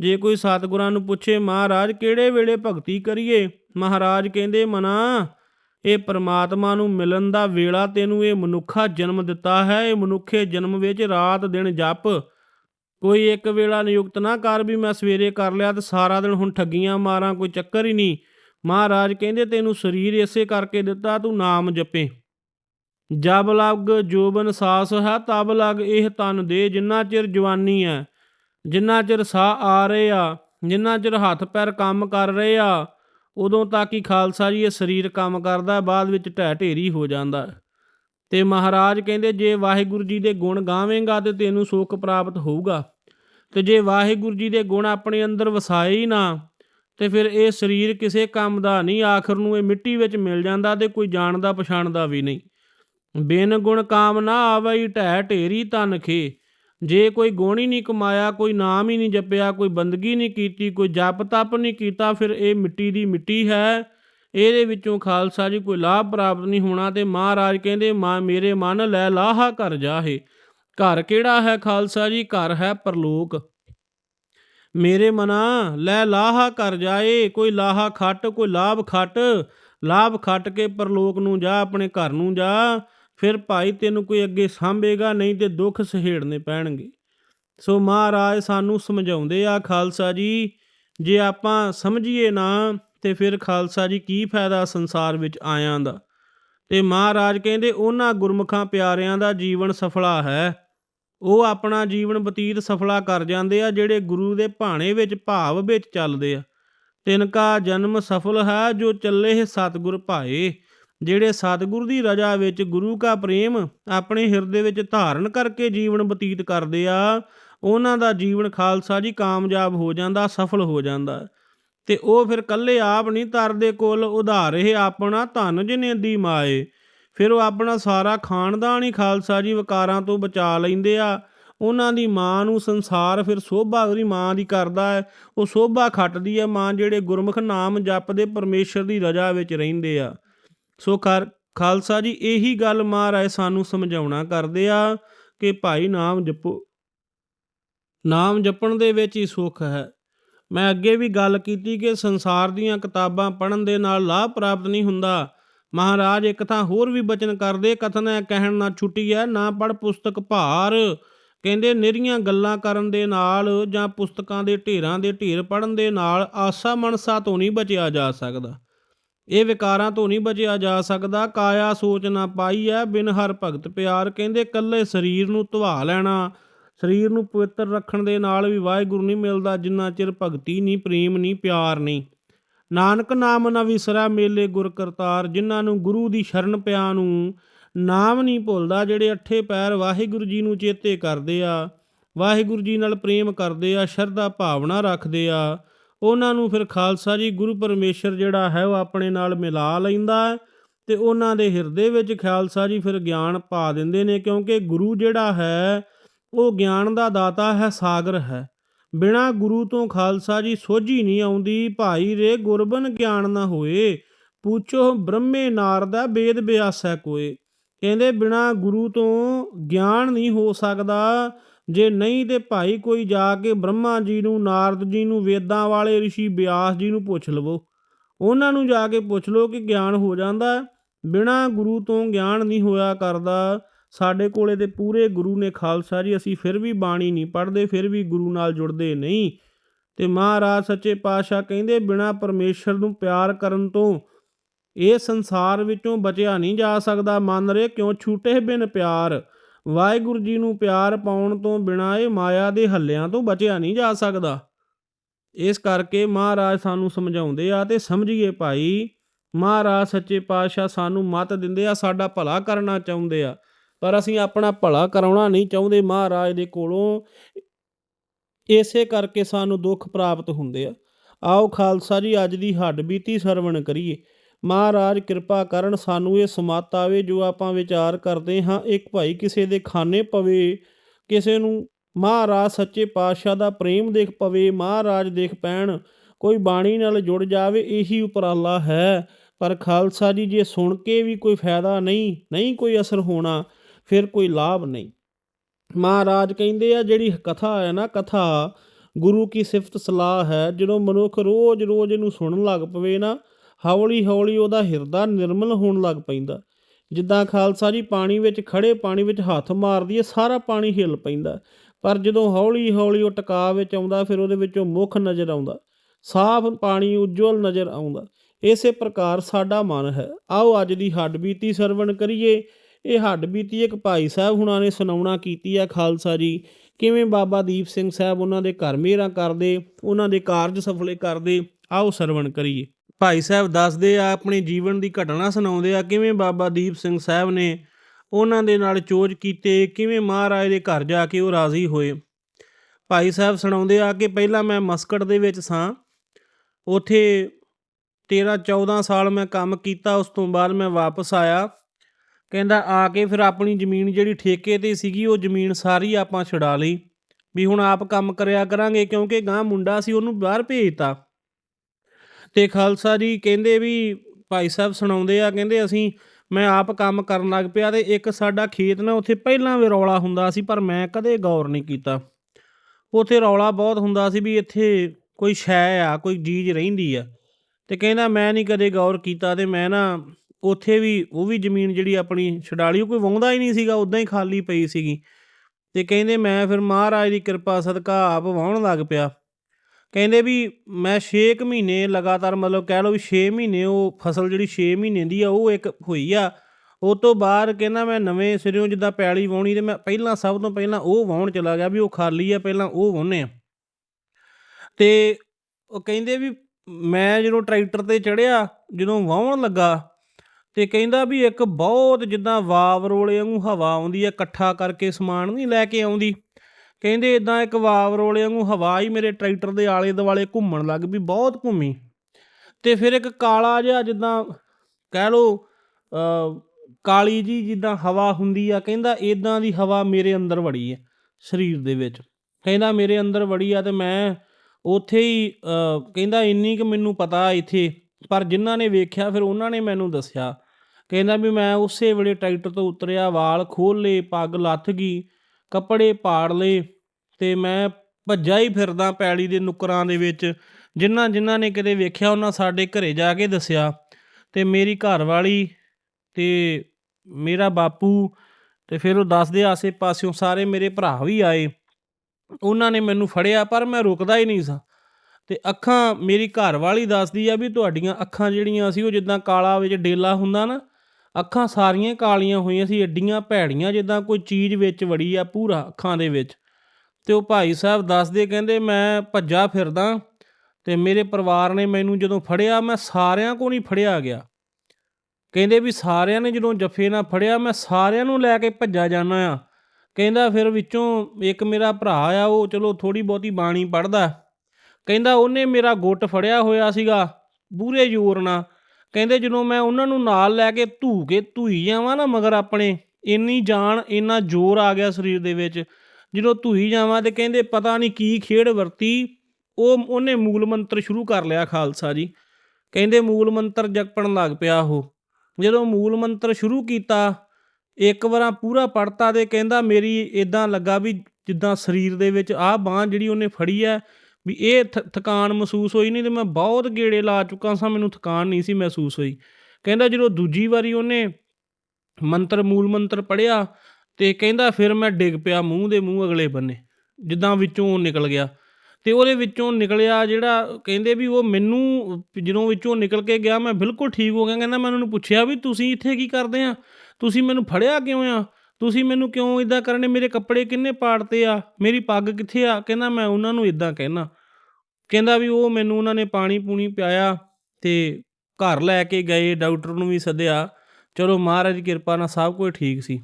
ਜੇ ਕੋਈ ਸਤਿਗੁਰਾਂ ਨੂੰ ਪੁੱਛੇ, ਮਹਾਰਾਜ, ਕਿਹੜੇ ਵੇਲੇ ਭਗਤੀ ਕਰੀਏ? ਮਹਾਰਾਜ ਕਹਿੰਦੇ, ਮਨਾ ਇਹ ਪਰਮਾਤਮਾ ਨੂੰ ਮਿਲਣ ਦਾ ਵੇਲਾ ਤੈਨੂੰ ਇਹ ਮਨੁੱਖਾ ਜਨਮ ਦਿੱਤਾ ਹੈ। ਇਹ ਮਨੁੱਖੇ ਜਨਮ ਵਿੱਚ ਰਾਤ ਦਿਨ ਜਪ। ਕੋਈ ਇੱਕ ਵੇਲਾ ਨਿਯੁਕਤ ਨਾ ਕਰ ਵੀ ਮੈਂ ਸਵੇਰੇ ਕਰ ਲਿਆ ਤੇ ਸਾਰਾ ਦਿਨ ਹੁਣ ਠੱਗੀਆਂ ਮਾਰਾਂ, ਕੋਈ ਚੱਕਰ ਹੀ ਨਹੀਂ। ਮਹਾਰਾਜ ਕਹਿੰਦੇ ਤੈਨੂੰ ਸਰੀਰ ਇਸੇ ਕਰਕੇ ਦਿੱਤਾ, ਤੂੰ ਨਾਮ ਜਪੇ। ਜਬ ਲਗ ਜੋਬਨ ਸਾਸ ਹੈ, ਤਬ ਲਗ ਇਹ ਤਨ ਦੇ। ਜਿੰਨਾ ਚਿਰ ਜਵਾਨੀ ਹੈ, ਜਿੰਨਾ ਚਿਰ ਸਾਹ ਆ ਰਹੇ ਆ, ਜਿੰਨਾ ਚਿਰ ਹੱਥ ਪੈਰ ਕੰਮ ਕਰ ਰਹੇ ਆ ਉਦੋਂ ਤੱਕ ਹੀ ਖਾਲਸਾ ਜੀ ਇਹ ਸਰੀਰ ਕੰਮ ਕਰਦਾ, ਬਾਅਦ ਵਿੱਚ ਢਹਿ ਢੇਰੀ ਹੋ ਜਾਂਦਾ। ਹੈ। ਤੇ ਮਹਾਰਾਜ ਕਹਿੰਦੇ, ਜੇ ਵਾਹਿਗੁਰੂ ਜੀ ਦੇ ਗੁਣ ਗਾਵੇਂਗਾ ਤੇ ਤੈਨੂੰ ਸੁੱਖ ਪ੍ਰਾਪਤ ਹੋਊਗਾ। ਤੇ ਜੇ ਵਾਹਿਗੁਰੂ ਜੀ ਦੇ ਗੁਣ ਆਪਣੇ ਅੰਦਰ ਵਸਾਏ ਹੀ ਨਾ, ਤੇ ਫਿਰ ਇਹ ਸਰੀਰ ਕਿਸੇ ਕੰਮ ਦਾ ਨਹੀਂ, ਆਖਰ ਨੂੰ ਇਹ ਮਿੱਟੀ ਵਿੱਚ ਮਿਲ ਜਾਂਦਾ ਤੇ ਕੋਈ ਜਾਣਦਾ ਪਛਾਣਦਾ ਵੀ ਨਹੀਂ। ਬਿਨ ਗੁਣ ਕਾਮ ਨਾ ਆਵਈ, ਢਹਿ ਢੇਰੀ ਤਨ ਖੇ। ਜੇ ਕੋਈ ਗੁਣ ਹੀ ਨਹੀਂ ਕਮਾਇਆ, ਕੋਈ ਨਾਮ ਹੀ ਨਹੀਂ ਜਪਿਆ, ਕੋਈ ਬੰਦਗੀ ਨਹੀਂ ਕੀਤੀ, ਕੋਈ ਜਪ ਤਪ ਨਹੀਂ ਕੀਤਾ, ਫਿਰ ਇਹ ਮਿੱਟੀ ਦੀ ਮਿੱਟੀ ਹੈ। ਇਹਦੇ ਵਿੱਚੋਂ ਖਾਲਸਾ ਜੀ ਕੋਈ ਲਾਭ ਪ੍ਰਾਪਤ ਨਹੀਂ ਹੋਣਾ ਤੇ ਮਹਾਰਾਜ ਕਹਿੰਦੇ, ਮਾਂ, ਮੇਰੇ ਮਨ ਲੈ ਲਾਹਾ ਕਰ ਜਾਹੇ। ਘਰ ਕਿਹੜਾ ਹੈ ਖਾਲਸਾ ਜੀ? ਘਰ ਹੈ ਪਰਲੋਕ। ਮੇਰੇ ਮਨਾ, ਲੈ ਲਾਹਾ ਕਰ ਜਾਏ। ਕੋਈ ਲਾਹਾ ਖੱਟ, ਕੋਈ ਲਾਭ ਖੱਟ। ਲਾਭ ਖੱਟ ਕੇ ਪਰਲੋਕ ਨੂੰ ਜਾ, ਆਪਣੇ ਘਰ ਨੂੰ ਜਾ। ਫਿਰ ਭਾਈ ਤੈਨੂੰ ਕੋਈ ਅੱਗੇ ਸਾਂਭੇਗਾ ਨਹੀਂ ਤੇ ਦੁੱਖ ਸਹੇੜਨੇ ਪੈਣਗੇ। ਸੋ ਮਹਾਰਾਜ ਸਾਨੂੰ ਸਮਝਾਉਂਦੇ ਆ, ਖਾਲਸਾ ਜੀ, ਜੇ ਆਪਾਂ ਸਮਝੀਏ ਨਾ ਤੇ ਫਿਰ ਖਾਲਸਾ ਜੀ ਕੀ ਫਾਇਦਾ ਸੰਸਾਰ ਵਿੱਚ ਆਇਆਂ ਦਾ? ਤੇ ਮਹਾਰਾਜ ਕਹਿੰਦੇ, ਉਹਨਾਂ ਗੁਰਮੁਖਾਂ ਪਿਆਰਿਆਂ ਦਾ ਜੀਵਨ ਸਫਲਾ ਹੈ। ਉਹ ਆਪਣਾ ਜੀਵਨ ਬਤੀਤ ਸਫਲਾ ਕਰ ਜਾਂਦੇ ਆ, ਜਿਹੜੇ ਗੁਰੂ ਦੇ ਭਾਣੇ ਵਿੱਚ ਭਾਵ ਵਿੱਚ ਚੱਲਦੇ ਆ। ਤਿਨਕਾ ਜਨਮ ਸਫਲ ਹੈ, ਜੋ ਚੱਲੇ ਸਤਿਗੁਰ ਭਾਏ। ਜਿਹੜੇ ਸਤਿਗੁਰੂ ਦੀ ਰਜਾ ਵਿੱਚ ਗੁਰੂ ਕਾ ਪ੍ਰੇਮ ਆਪਣੇ ਹਿਰਦੇ ਵਿੱਚ ਧਾਰਨ ਕਰਕੇ ਜੀਵਨ ਬਤੀਤ ਕਰਦੇ ਆ, ਉਹਨਾਂ ਦਾ ਜੀਵਨ ਖਾਲਸਾ ਜੀ ਕਾਮਯਾਬ ਹੋ ਜਾਂਦਾ, ਸਫਲ ਹੋ ਜਾਂਦਾ। ਤੇ ਉਹ ਫਿਰ ਕੱਲੇ ਆਪ ਨਹੀਂ ਤਰਦੇ, ਕੋਲ ਉਧਾਰ ਇਹ ਆਪਣਾ ਧਨ ਜਿਨੇ ਦੀ ਮਾਏ। ਫਿਰ ਉਹ ਆਪਣਾ ਸਾਰਾ ਖਾਨਦਾਨ ਹੀ ਖਾਲਸਾ ਜੀ ਵਿਕਾਰਾਂ ਤੋਂ ਬਚਾ ਲੈਂਦੇ ਆ। ਉਹਨਾਂ ਦੀ ਮਾਂ ਨੂੰ ਸੰਸਾਰ ਫਿਰ ਸੋਭਾ, ਉਹਦੀ ਮਾਂ ਦੀ ਕਰਦਾ ਹੈ। ਉਹ ਸੋਭਾ ਖੱਟਦੀ ਹੈ, ਮਾਂ ਜਿਹੜੇ ਗੁਰਮੁਖ ਨਾਮ ਜਪਦੇ, ਪਰਮੇਸ਼ਰ ਦੀ ਰਜਾ ਵਿੱਚ ਰਹਿੰਦੇ ਆ। ਸੋ ਕਰ ਖਾਲਸਾ ਜੀ, ਇਹੀ ਗੱਲ ਮਹਾਰਾਜ ਸਾਨੂੰ ਸਮਝਾਉਣਾ ਕਰਦੇ ਆ ਕਿ ਭਾਈ ਨਾਮ ਜਪੋ, ਨਾਮ ਜਪਣ ਦੇ ਵਿੱਚ ਹੀ ਸੁੱਖ ਹੈ। ਮੈਂ ਅੱਗੇ ਵੀ ਗੱਲ ਕੀਤੀ ਕਿ ਸੰਸਾਰ ਦੀਆਂ ਕਿਤਾਬਾਂ ਪੜ੍ਹਨ ਦੇ ਨਾਲ ਲਾਭ ਪ੍ਰਾਪਤ ਨਹੀਂ ਹੁੰਦਾ। ਮਹਾਰਾਜ ਇੱਕ ਥਾਂ ਹੋਰ ਵੀ ਬਚਨ ਕਰਦੇ, ਕਥਨ ਹੈ, ਕਹਿਣ ਨਾ ਛੁੱਟੀ ਹੈ, ਨਾ ਪੜ ਪੁਸਤਕ ਭਾਰ। ਕਹਿੰਦੇ, ਨਿਰੀਆਂ ਗੱਲਾਂ ਕਰਨ ਦੇ ਨਾਲ ਜਾਂ ਪੁਸਤਕਾਂ ਦੇ ਢੇਰਾਂ ਦੇ ਢੇਰ ਪੜਨ ਦੇ ਨਾਲ ਆਸਾ ਮਨਸਾ ਤੋਂ ਨਹੀਂ ਬਚਿਆ ਜਾ ਸਕਦਾ। ਇਹ ਵਿਕਾਰਾਂ ਤੋਂ ਨਹੀਂ ਬਚਿਆ ਜਾ ਸਕਦਾ। ਕਾਇਆ ਸੋਚ ਨਾ ਪਾਈ ਹੈ ਬਿਨ ਹਰ ਭਗਤ ਪਿਆਰ ਕਹਿੰਦੇ ਕੱਲੇ ਸਰੀਰ ਨੂੰ ਧਵਾ ਲੈਣਾ। ਸਰੀਰ ਨੂੰ ਪਵਿੱਤਰ ਰੱਖਣ ਦੇ ਨਾਲ ਵੀ ਵਾਹਿਗੁਰੂ ਨਹੀਂ ਮਿਲਦਾ, ਜਿੰਨਾ ਚਿਰ ਭਗਤੀ ਨਹੀਂ, ਪ੍ਰੇਮ ਨਹੀਂ, ਪਿਆਰ ਨਹੀਂ। ਨਾਨਕ ਨਾਮ ਨਾ ਵਿਸਰਾ ਮੇਲੇ ਗੁਰ ਕਰਤਾਰ, ਜਿਨ੍ਹਾਂ ਨੂੰ ਗੁਰੂ ਦੀ ਸ਼ਰਨ ਪਿਆ ਨੂੰ ਨਾਮ ਨਹੀਂ ਭੁੱਲਦਾ ਜਿਹੜੇ ਅੱਠੇ ਪੈਰ ਵਾਹਿਗੁਰੂ ਜੀ ਨੂੰ ਚੇਤੇ ਕਰਦੇ ਆ। ਵਾਹਿਗੁਰੂ ਜੀ ਨਾਲ ਪ੍ਰੇਮ ਕਰਦੇ ਆ, ਸ਼ਰਧਾ ਭਾਵਨਾ ਰੱਖਦੇ ਆ। ਉਹਨਾਂ ਨੂੰ ਫਿਰ ਖਾਲਸਾ ਜੀ ਗੁਰੂ ਪਰਮੇਸ਼ਰ ਜਿਹੜਾ ਹੈ ਉਹ ਆਪਣੇ ਨਾਲ ਮਿਲਾ ਲੈਂਦਾ ਹੈ ਤੇ ਉਹਨਾਂ ਦੇ ਹਿਰਦੇ ਵਿੱਚ ਖਾਲਸਾ ਜੀ ਫਿਰ ਗਿਆਨ ਪਾ ਦਿੰਦੇ ਨੇ ਕਿਉਂਕਿ ਗੁਰੂ ਜਿਹੜਾ ਹੈ ਉਹ ਗਿਆਨ ਦਾ ਦਾਤਾ ਹੈ, ਸਾਗਰ ਹੈ। ਬਿਨਾ ਗੁਰੂ ਤੋਂ ਖਾਲਸਾ ਜੀ ਸੋਝੀ ਨਹੀਂ ਆਉਂਦੀ, ਭਾਈ ਰੇ ਗੁਰਬਨ ਗਿਆਨ ਨਾ ਹੋਏ, ਪੁੱਛੋ ਬ੍ਰਹਮੇ ਨਾਰਦਾ ਵੇਦ ਬਿਆਸੈ ਕੋਏ। ਕਹਿੰਦੇ ਬਿਨਾ ਗੁਰੂ ਤੋਂ ਗਿਆਨ ਨਹੀਂ ਹੋ ਸਕਦਾ ਜੇ ਨਹੀਂ ਤੇ ਭਾਈ ਕੋਈ ਜਾ ਕੇ ਬ੍ਰਹਮਾ ਜੀ ਨੂੰ, ਨਾਰਦ ਜੀ ਨੂੰ, ਵੇਦਾਂ ਵਾਲੇ ઋષਿ ਬਿਆਸ ਜੀ ਨੂੰ ਪੁੱਛ ਲਵੋ। ਉਹਨਾਂ ਨੂੰ ਜਾ ਕੇ ਪੁੱਛ ਲਓ ਕਿ ਗਿਆਨ ਹੋ ਜਾਂਦਾ ਬਿਨਾ ਗੁਰੂ ਤੋਂ ਗਿਆਨ ਨਹੀਂ ਹੋਇਆ ਕਰਦਾ। ਸਾਡੇ ਕੋਲੇ ਤੇ ਪੂਰੇ ਗੁਰੂ ਨੇ ਖਾਲਸਾ ਜੀ, ਅਸੀਂ ਫਿਰ ਵੀ ਬਾਣੀ ਨਹੀਂ ਪੜ੍ਹਦੇ, ਫਿਰ ਵੀ ਗੁਰੂ ਨਾਲ ਜੁੜਦੇ ਨਹੀਂ। ਤੇ ਮਹਾਰਾਜ ਸੱਚੇ ਪਾਤਸ਼ਾਹ ਕਹਿੰਦੇ, ਬਿਨਾ ਪਰਮੇਸ਼ਰ ਨੂੰ ਪਿਆਰ ਕਰਨ ਤੋਂ ਇਹ ਸੰਸਾਰ ਵਿੱਚੋਂ ਬਚਿਆ ਨਹੀਂ ਜਾ ਸਕਦਾ। ਮੰਨ ਰੇ ਕਿਉਂ ਛੂਟੇ ਬਿਨ ਪਿਆਰ? ਵਾਹਿਗੁਰੂ ਜੀ ਨੂੰ ਪਿਆਰ ਪਾਉਣ ਤੋਂ ਬਿਨਾਂ ਇਹ ਮਾਇਆ ਦੇ ਹੱਲਿਆਂ ਤੋਂ ਬਚਿਆ ਨਹੀਂ ਜਾ ਸਕਦਾ। ਇਸ ਕਰਕੇ ਮਹਾਰਾਜ ਸਾਨੂੰ ਸਮਝਾਉਂਦੇ ਆ ਤੇ ਸਮਝੀਏ ਭਾਈ, ਮਹਾਰਾਜ ਸੱਚੇ ਪਾਤਸ਼ਾਹ ਸਾਨੂੰ ਮਤ ਦਿੰਦੇ ਆ, ਸਾਡਾ ਭਲਾ ਕਰਨਾ ਚਾਹੁੰਦੇ ਆ। ਪਰ ਅਸੀਂ ਆਪਣਾ ਭਲਾ ਕਰਾਉਣਾ ਨਹੀਂ ਚਾਹੁੰਦੇ ਮਹਾਰਾਜ ਦੇ ਕੋਲੋਂ। ਇਸੇ ਕਰਕੇ ਸਾਨੂੰ ਦੁੱਖ ਪ੍ਰਾਪਤ ਹੁੰਦੇ ਆ। ਆਓ ਖਾਲਸਾ ਜੀ, ਅੱਜ ਦੀ ਹੱਡ ਬੀਤੀ ਸਰਵਣ ਕਰੀਏ। ਮਹਾਰਾਜ ਕਿਰਪਾ ਕਰਨ ਸਾਨੂੰ ਇਹ ਸਮਤ ਆਵੇ ਜੋ ਆਪਾਂ ਵਿਚਾਰ ਕਰਦੇ ਹਾਂ। ਇੱਕ ਭਾਈ ਕਿਸੇ ਦੇ ਖਾਨੇ ਪਵੇ, ਕਿਸੇ ਨੂੰ ਮਹਾਰਾਜ ਸੱਚੇ ਪਾਤਸ਼ਾਹ ਦਾ ਪ੍ਰੇਮ ਦੇਖ ਪਵੇ, ਮਹਾਰਾਜ ਦੇਖ ਪੈਣ, ਕੋਈ ਬਾਣੀ ਨਾਲ ਜੁੜ ਜਾਵੇ, ਇਹੀ ਉਪਰਾਲਾ ਹੈ। ਪਰ ਖਾਲਸਾ ਜੀ, ਜੇ ਸੁਣ ਕੇ ਵੀ ਕੋਈ ਫਾਇਦਾ ਨਹੀਂ ਨਹੀਂ ਕੋਈ ਅਸਰ ਹੋਣਾ, ਫਿਰ ਕੋਈ ਲਾਭ ਨਹੀਂ। ਮਹਾਰਾਜ ਕਹਿੰਦੇ ਆ, ਜਿਹੜੀ ਕਥਾ ਹੈ ਨਾ, ਕਥਾ ਗੁਰੂ ਕੀ ਸਿਫਤ ਸਲਾਹ ਹੈ, ਜਦੋਂ ਮਨੁੱਖ ਰੋਜ਼-ਰੋਜ਼ ਇਹਨੂੰ ਸੁਣਨ ਲੱਗ ਪਵੇ ਨਾ ਹੌਲੀ-ਹੌਲੀ ਉਹਦਾ ਹਿਰਦਾ ਨਿਰਮਲ ਹੋਣ ਲੱਗ ਪੈਂਦਾ। ਜਿੱਦਾਂ ਖਾਲਸਾ ਜੀ ਪਾਣੀ ਵਿੱਚ ਖੜੇ ਪਾਣੀ ਵਿੱਚ ਹੱਥ ਮਾਰਦੀ ਹੈ, ਸਾਰਾ ਪਾਣੀ ਹਿੱਲ ਪੈਂਦਾ। ਪਰ ਜਦੋਂ ਹੌਲੀ-ਹੌਲੀ ਉਹ ਟਿਕਾ ਵਿੱਚ ਆਉਂਦਾ, ਫਿਰ ਉਹਦੇ ਵਿੱਚੋਂ ਮੁੱਖ ਨਜ਼ਰ ਆਉਂਦਾ। ਸਾਫ਼ ਪਾਣੀ ਉਜਵਲ ਨਜ਼ਰ ਆਉਂਦਾ। ਇਸੇ ਪ੍ਰਕਾਰ ਸਾਡਾ ਮਨ ਹੈ। ਆਓ ਅੱਜ ਦੀ ਹੱਡ ਬੀਤੀ ਸਰਵਣ ਕਰੀਏ। ਇਹ ਹੱਡ ਬੀਤੀ ਇੱਕ ਭਾਈ ਸਾਹਿਬ ਹੁਣਾਂ ਨੇ ਸੁਣਾਉਣਾ ਕੀਤੀ ਆ ਖਾਲਸਾ ਜੀ। ਕਿਵੇਂ ਬਾਬਾ ਦੀਪ ਸਿੰਘ ਸਾਹਿਬ ਉਹਨਾਂ ਦੇ ਘਰ ਮੇਰਾ ਕਰਦੇ, ਉਹਨਾਂ ਦੇ ਕਾਰਜ ਸਫਲੇ ਕਰਦੇ, ਆਓ ਸਰਵਣ ਕਰੀਏ। ਭਾਈ ਸਾਹਿਬ ਦੱਸਦੇ ਆ, ਆਪਣੇ ਜੀਵਨ ਦੀ ਘਟਨਾ ਸੁਣਾਉਂਦੇ ਆ, ਕਿਵੇਂ ਬਾਬਾ ਦੀਪ ਸਿੰਘ ਸਾਹਿਬ ਨੇ ਉਹਨਾਂ ਦੇ ਨਾਲ ਚੋਜ ਕੀਤੇ, ਕਿਵੇਂ ਮਹਾਰਾਜ ਦੇ ਘਰ ਜਾ ਕੇ ਉਹ ਰਾਜ਼ੀ ਹੋਏ। ਭਾਈ ਸਾਹਿਬ ਸੁਣਾਉਂਦੇ ਆ ਕਿ ਪਹਿਲਾਂ ਮੈਂ ਮਸਕਟ ਦੇ ਵਿੱਚ ਸਾਂ, ਉਥੇ 13 14 ਸਾਲ ਮੈਂ ਕੰਮ ਕੀਤਾ, ਉਸ ਤੋਂ ਬਾਅਦ ਮੈਂ ਵਾਪਸ ਆਇਆ। ਕਹਿੰਦਾ, ਆ ਕੇ ਫਿਰ ਆਪਣੀ ਜ਼ਮੀਨ ਜਿਹੜੀ ਠੇਕੇ ਤੇ ਸੀਗੀ, ਉਹ ਜ਼ਮੀਨ ਸਾਰੀ ਆਪਾਂ ਛੁਡਾ ਲਈ। ਵੀ ਹੁਣ ਆਪ ਕੰਮ ਕਰਿਆ ਕਰਾਂਗੇ, ਕਿਉਂਕਿ ਗਾਂ ਮੁੰਡਾ ਸੀ, ਉਹਨੂੰ ਬਾਹਰ ਭੇਜਤਾ ਤੇ ਖਾਲਸਾ ਜੀ ਕਹਿੰਦੇ ਵੀ ਭਾਈ ਸਾਹਿਬ ਸੁਣਾਉਂਦੇ ਆ, ਕਹਿੰਦੇ ਅਸੀਂ, ਮੈਂ ਆਪ ਕੰਮ ਕਰਨ ਲੱਗ ਪਿਆ ਤੇ ਇੱਕ ਸਾਡਾ ਖੇਤ ਨਾ ਉੱਥੇ ਪਹਿਲਾਂ ਵੀ ਰੌਲਾ ਹੁੰਦਾ ਸੀ, ਪਰ ਮੈਂ ਕਦੇ ਗੌਰ ਨਹੀਂ ਕੀਤਾ। ਉੱਥੇ ਰੌਲਾ ਬਹੁਤ ਹੁੰਦਾ ਸੀ ਵੀ ਇੱਥੇ ਕੋਈ ਸ਼ੈ ਆ, ਕੋਈ ਚੀਜ਼ ਰਹਿੰਦੀ ਆ। ਤੇ ਕਹਿੰਦਾ ਮੈਂ ਨਹੀਂ ਕਦੇ ਗੌਰ ਕੀਤਾ ਤੇ ਮੈਂ ਨਾ ਉੱਥੇ ਵੀ, ਉਹ ਵੀ ਜ਼ਮੀਨ ਜਿਹੜੀ ਆਪਣੀ ਛਡਾਲੀ, ਉਹ ਕੋਈ ਵਾਉਂਦਾ ਹੀ ਨਹੀਂ ਸੀਗਾ ਉਦਾਂ ਹੀ ਖਾਲੀ ਪਈ ਸੀਗੀ। ਤੇ ਕਹਿੰਦੇ ਮੈਂ ਫਿਰ ਮਹਾਰਾਜ ਦੀ ਕਿਰਪਾ ਸਦਕਾ ਆਪ ਵਾਹੁਣ ਲੱਗ ਪਿਆ। ਕਹਿੰਦੇ ਵੀ ਮੈਂ 6 ਮਹੀਨੇ ਲਗਾਤਾਰ ਮਤਲਬ ਕਹਿ ਲਓ ਵੀ 6 ਮਹੀਨੇ ਉਹ ਫਸਲ ਜਿਹੜੀ 6 ਮਹੀਨੇ ਦੀ ਆ, ਉਹ ਇੱਕ ਹੋਈ ਆ। ਉਹ ਤੋਂ ਬਾਅਦ ਕਹਿੰਦਾ ਮੈਂ ਨਵੇਂ ਸਿਰਿਓਂ ਜਿੱਦਾਂ ਪੈਲੀ ਵਾਉਣੀ ਤੇ ਮੈਂ ਪਹਿਲਾਂ ਸਭ ਤੋਂ ਪਹਿਲਾਂ ਉਹ ਵਾਉਣ ਚਲਾ ਗਿਆ ਵੀ ਉਹ ਖਾਲੀ ਆ, ਪਹਿਲਾਂ ਉਹ ਵਾਹੁੰਨੇ ਆ। ਤੇ ਉਹ ਕਹਿੰਦੇ ਵੀ ਮੈਂ ਜਦੋਂ ਟਰੈਕਟਰ ਤੇ ਚੜਿਆ ਜਦੋਂ ਵਾਹੁਣ ਲੱਗਾ ਤੇ ਕਹਿੰਦਾ ਵੀ ਇੱਕ ਬਹੁਤ ਜਿੱਦਾਂ ਵਾਵ ਰੋਲੇ ਵਾਂਗੂ ਹਵਾ ਆਉਂਦੀ ਆ, ਇਕੱਠਾ ਕਰਕੇ ਸਮਾਨ ਨਹੀਂ ਲੈ ਕੇ ਆਉਂਦੀ। ਕਹਿੰਦੇ ਇਦਾਂ ਇੱਕ ਵਾਵ ਰੋਲੇ ਵਾਂਗੂ ਹਵਾ ਹੀ ਮੇਰੇ ਟਰੈਕਟਰ ਦੇ ਆਲੇ ਦੁਆਲੇ ਘੁੰਮਣ ਲੱਗ ਪਈ, ਬਹੁਤ ਘੁੰਮੀ। ਤੇ ਫਿਰ ਇੱਕ ਕਾਲਾ ਜਿਹਾ ਜਿੱਦਾਂ ਕਹਿ ਲਓ ਕਾਲੀ ਜੀ ਜਿੱਦਾਂ ਹਵਾ ਹੁੰਦੀ ਆ, ਕਹਿੰਦਾ ਇਦਾਂ ਦੀ ਹਵਾ ਮੇਰੇ ਅੰਦਰ ਵੜੀ ਹੈ ਸਰੀਰ ਦੇ ਵਿੱਚ। ਕਹਿੰਦਾ ਮੇਰੇ ਅੰਦਰ ਵੜੀ ਆ ਤੇ ਮੈਂ ਉੱਥੇ ਹੀ ਕਹਿੰਦਾ ਇੰਨੀ ਕਿ ਮੈਨੂੰ ਪਤਾ ਇੱਥੇ, ਪਰ ਜਿਨ੍ਹਾਂ ਨੇ ਵੇਖਿਆ ਫਿਰ ਉਹਨਾਂ ਨੇ ਮੈਨੂੰ ਦੱਸਿਆ। ਕਹਿੰਦਾ ਵੀ ਮੈਂ ਉਸੇ ਵੇਲੇ ਟਰੈਕਟਰ ਤੋਂ ਉਤਰਿਆ, ਵਾਲ ਖੋਲ ਲਏ, ਪੱਗ ਲੱਥ ਗਈ, ਕੱਪੜੇ ਪਾੜ ਲਏ ਤੇ ਮੈਂ ਭੱਜਾ ਹੀ ਫਿਰਦਾ ਪੈਲੀ ਦੇ ਨੁਕਰਾਂ ਦੇ ਵਿੱਚ। ਜਿਨ੍ਹਾਂ ਜਿਨ੍ਹਾਂ ਨੇ ਕਿਤੇ ਵੇਖਿਆ, ਉਹਨਾਂ ਸਾਡੇ ਘਰੇ ਜਾ ਕੇ ਦੱਸਿਆ। ਤੇ ਮੇਰੀ ਘਰ ਵਾਲੀ ਤੇ ਮੇਰਾ ਬਾਪੂ ਤੇ ਫਿਰ ਉਹ ਦੱਸਦੇ ਆਸੇ ਪਾਸਿਓਂ ਸਾਰੇ ਮੇਰੇ ਭਰਾ ਵੀ ਆਏ। ਉਹਨਾਂ ਨੇ ਮੈਨੂੰ ਫੜਿਆ, ਪਰ ਮੈਂ ਰੁਕਦਾ ਹੀ ਨਹੀਂ ਸਾਂ। ਤੇ ਅੱਖਾਂ ਮੇਰੀ ਘਰ ਵਾਲੀ ਦੱਸਦੀ ਆ ਵੀ ਤੁਹਾਡੀਆਂ ਅੱਖਾਂ ਜਿਹੜੀਆਂ ਸੀ, ਉਹ ਜਿੱਦਾਂ ਕਾਲਾ ਵਿੱਚ ਡੇਲਾ ਹੁੰਦਾ ਨਾ, ਅੱਖਾਂ ਸਾਰੀਆਂ ਕਾਲੀਆਂ ਹੋਈਆਂ ਸੀ, ਐਡੀਆਂ ਭੈੜੀਆਂ, ਜਿੱਦਾਂ ਕੋਈ ਚੀਜ਼ ਵਿੱਚ ਵੜੀ ਆ ਪੂਰਾ ਅੱਖਾਂ ਦੇ ਵਿੱਚ। ਤੇ ਉਹ ਭਾਈ ਸਾਹਿਬ ਦੱਸਦੇ ਕਹਿੰਦੇ, ਮੈਂ ਭੱਜਾ ਫਿਰਦਾ ਤੇ ਮੇਰੇ ਪਰਿਵਾਰ ਨੇ ਮੈਨੂੰ ਜਦੋਂ ਫੜਿਆ, ਮੈਂ ਸਾਰਿਆਂ ਕੋਲ ਨਹੀਂ ਫੜਿਆ ਗਿਆ। ਕਹਿੰਦੇ ਵੀ ਸਾਰਿਆਂ ਨੇ ਜਦੋਂ ਜੱਫੇ ਨਾਲ ਫੜਿਆ, ਮੈਂ ਸਾਰਿਆਂ ਨੂੰ ਲੈ ਕੇ ਭੱਜਾ ਜਾਣਾ ਆ। ਕਹਿੰਦਾ ਫਿਰ ਵਿੱਚੋਂ ਇੱਕ ਮੇਰਾ ਭਰਾ ਆ, ਉਹ ਚਲੋ ਥੋੜੀ ਬਹੁਤੀ ਬਾਣੀ ਪੜਦਾ ਕਹਿੰਦਾ ਉਹਨੇ ਮੇਰਾ ਗੁੱਟ ਫੜਿਆ ਹੋਇਆ ਸੀਗਾ ਪੂਰੇ ਜ਼ੋਰ ਨਾਲ। ਕਹਿੰਦੇ ਜਦੋਂ ਮੈਂ ਉਹਨਾਂ ਨੂੰ ਨਾਲ ਲੈ ਕੇ ਧੂ ਕੇ ਧੂਈ ਜਾਵਾਂ ਨਾ ਮਗਰ ਆਪਣੇ, ਇੰਨੀ ਜਾਨ, ਇੰਨਾ ਜ਼ੋਰ ਆ ਗਿਆ ਸਰੀਰ ਦੇ ਵਿੱਚ। ਜਦੋਂ ਧੂਈ ਜਾਵਾਂ ਤੇ ਕਹਿੰਦੇ ਪਤਾ ਨਹੀਂ ਕੀ ਖੇਡ ਵਰਤੀ, ਉਹ ਉਹਨੇ ਮੂਲ ਮੰਤਰ ਸ਼ੁਰੂ ਕਰ ਲਿਆ ਖਾਲਸਾ ਜੀ। ਕਹਿੰਦੇ ਮੂਲ ਮੰਤਰ ਜਪਣ ਲੱਗ ਪਿਆ ਉਹ। ਜਦੋਂ ਮੂਲ ਮੰਤਰ ਸ਼ੁਰੂ ਕੀਤਾ, ਇੱਕ ਵਾਰਾਂ ਪੂਰਾ ਪੜਤਾ ਤੇ ਕਹਿੰਦਾ ਮੇਰੀ ਇਦਾਂ ਲੱਗਾ ਵੀ ਜਿੱਦਾਂ ਸਰੀਰ ਦੇ ਵਿੱਚ ਆਹ ਬਾਂਹ ਜਿਹੜੀ ਉਹਨੇ ਫੜੀ ਐ ਵੀ ਇਹ ਥ- ਥਕਾਨ ਮਹਿਸੂਸ ਹੋਈ ਨਹੀਂ ਤੇ ਮੈਂ ਬਹੁਤ ਗੇੜੇ ਲਾ ਚੁੱਕਾ ਸਾਂ, ਮੈਨੂੰ ਥਕਾਨ ਨਹੀਂ ਸੀ ਮਹਿਸੂਸ ਹੋਈ। ਕਹਿੰਦਾ ਜਦੋਂ ਦੂਜੀ ਵਾਰੀ ਉਹਨੇ ਮੰਤਰ, ਮੂਲ ਮੰਤਰ ਪੜਿਆ ਤੇ ਕਹਿੰਦਾ ਫਿਰ ਮੈਂ ਡਿੱਗ ਪਿਆ ਮੂੰਹ ਦੇ ਮੂੰਹ ਅਗਲੇ ਬੰਨੇ, ਜਿੱਦਾਂ ਵਿੱਚੋਂ ਨਿਕਲ ਗਿਆ। ਤੇ ਉਹਦੇ ਵਿੱਚੋਂ ਨਿਕਲਿਆ ਜਿਹੜਾ ਕਹਿੰਦੇ ਵੀ ਉਹ ਮੈਨੂੰ ਜਦੋਂ ਵਿੱਚੋਂ ਨਿਕਲ ਕੇ ਗਿਆ, ਮੈਂ ਬਿਲਕੁਲ ਠੀਕ ਹੋ ਗਿਆ। ਕਹਿੰਦਾ ਮੈਂ ਉਹਨਾਂ ਨੂੰ ਪੁੱਛਿਆ ਵੀ ਤੁਸੀਂ ਇੱਥੇ ਕੀ ਕਰਦੇ ਆ? ਤੁਸੀਂ ਮੈਨੂੰ ਫੜਿਆ ਕਿਉਂ ਆ? ਤੁਸੀਂ ਮੈਨੂੰ ਕਿਉਂ ਇਦਾਂ ਕਰਨੇ? ਮੇਰੇ ਕੱਪੜੇ ਕਿੰਨੇ ਪਾੜਤੇ ਆ? ਮੇਰੀ ਪੱਗ ਕਿੱਥੇ ਆ? ਕਹਿੰਦਾ ਮੈਂ ਉਹਨਾਂ ਨੂੰ ਇਦਾਂ ਕਹਿਣਾ। ਕਹਿੰਦਾ ਵੀ ਉਹ ਮੈਨੂੰ ਉਹਨਾਂ ਨੇ ਪਾਣੀ ਪੂਣੀ ਪਿਆਇਆ ਤੇ ਘਰ ਲੈ ਕੇ ਗਏ, ਡਾਕਟਰ ਨੂੰ ਵੀ ਸੱਦਿਆ। ਚਲੋ ਮਹਾਰਾਜ ਕਿਰਪਾ ਨਾਲ ਸਭ ਕੁਝ ਠੀਕ ਸੀ।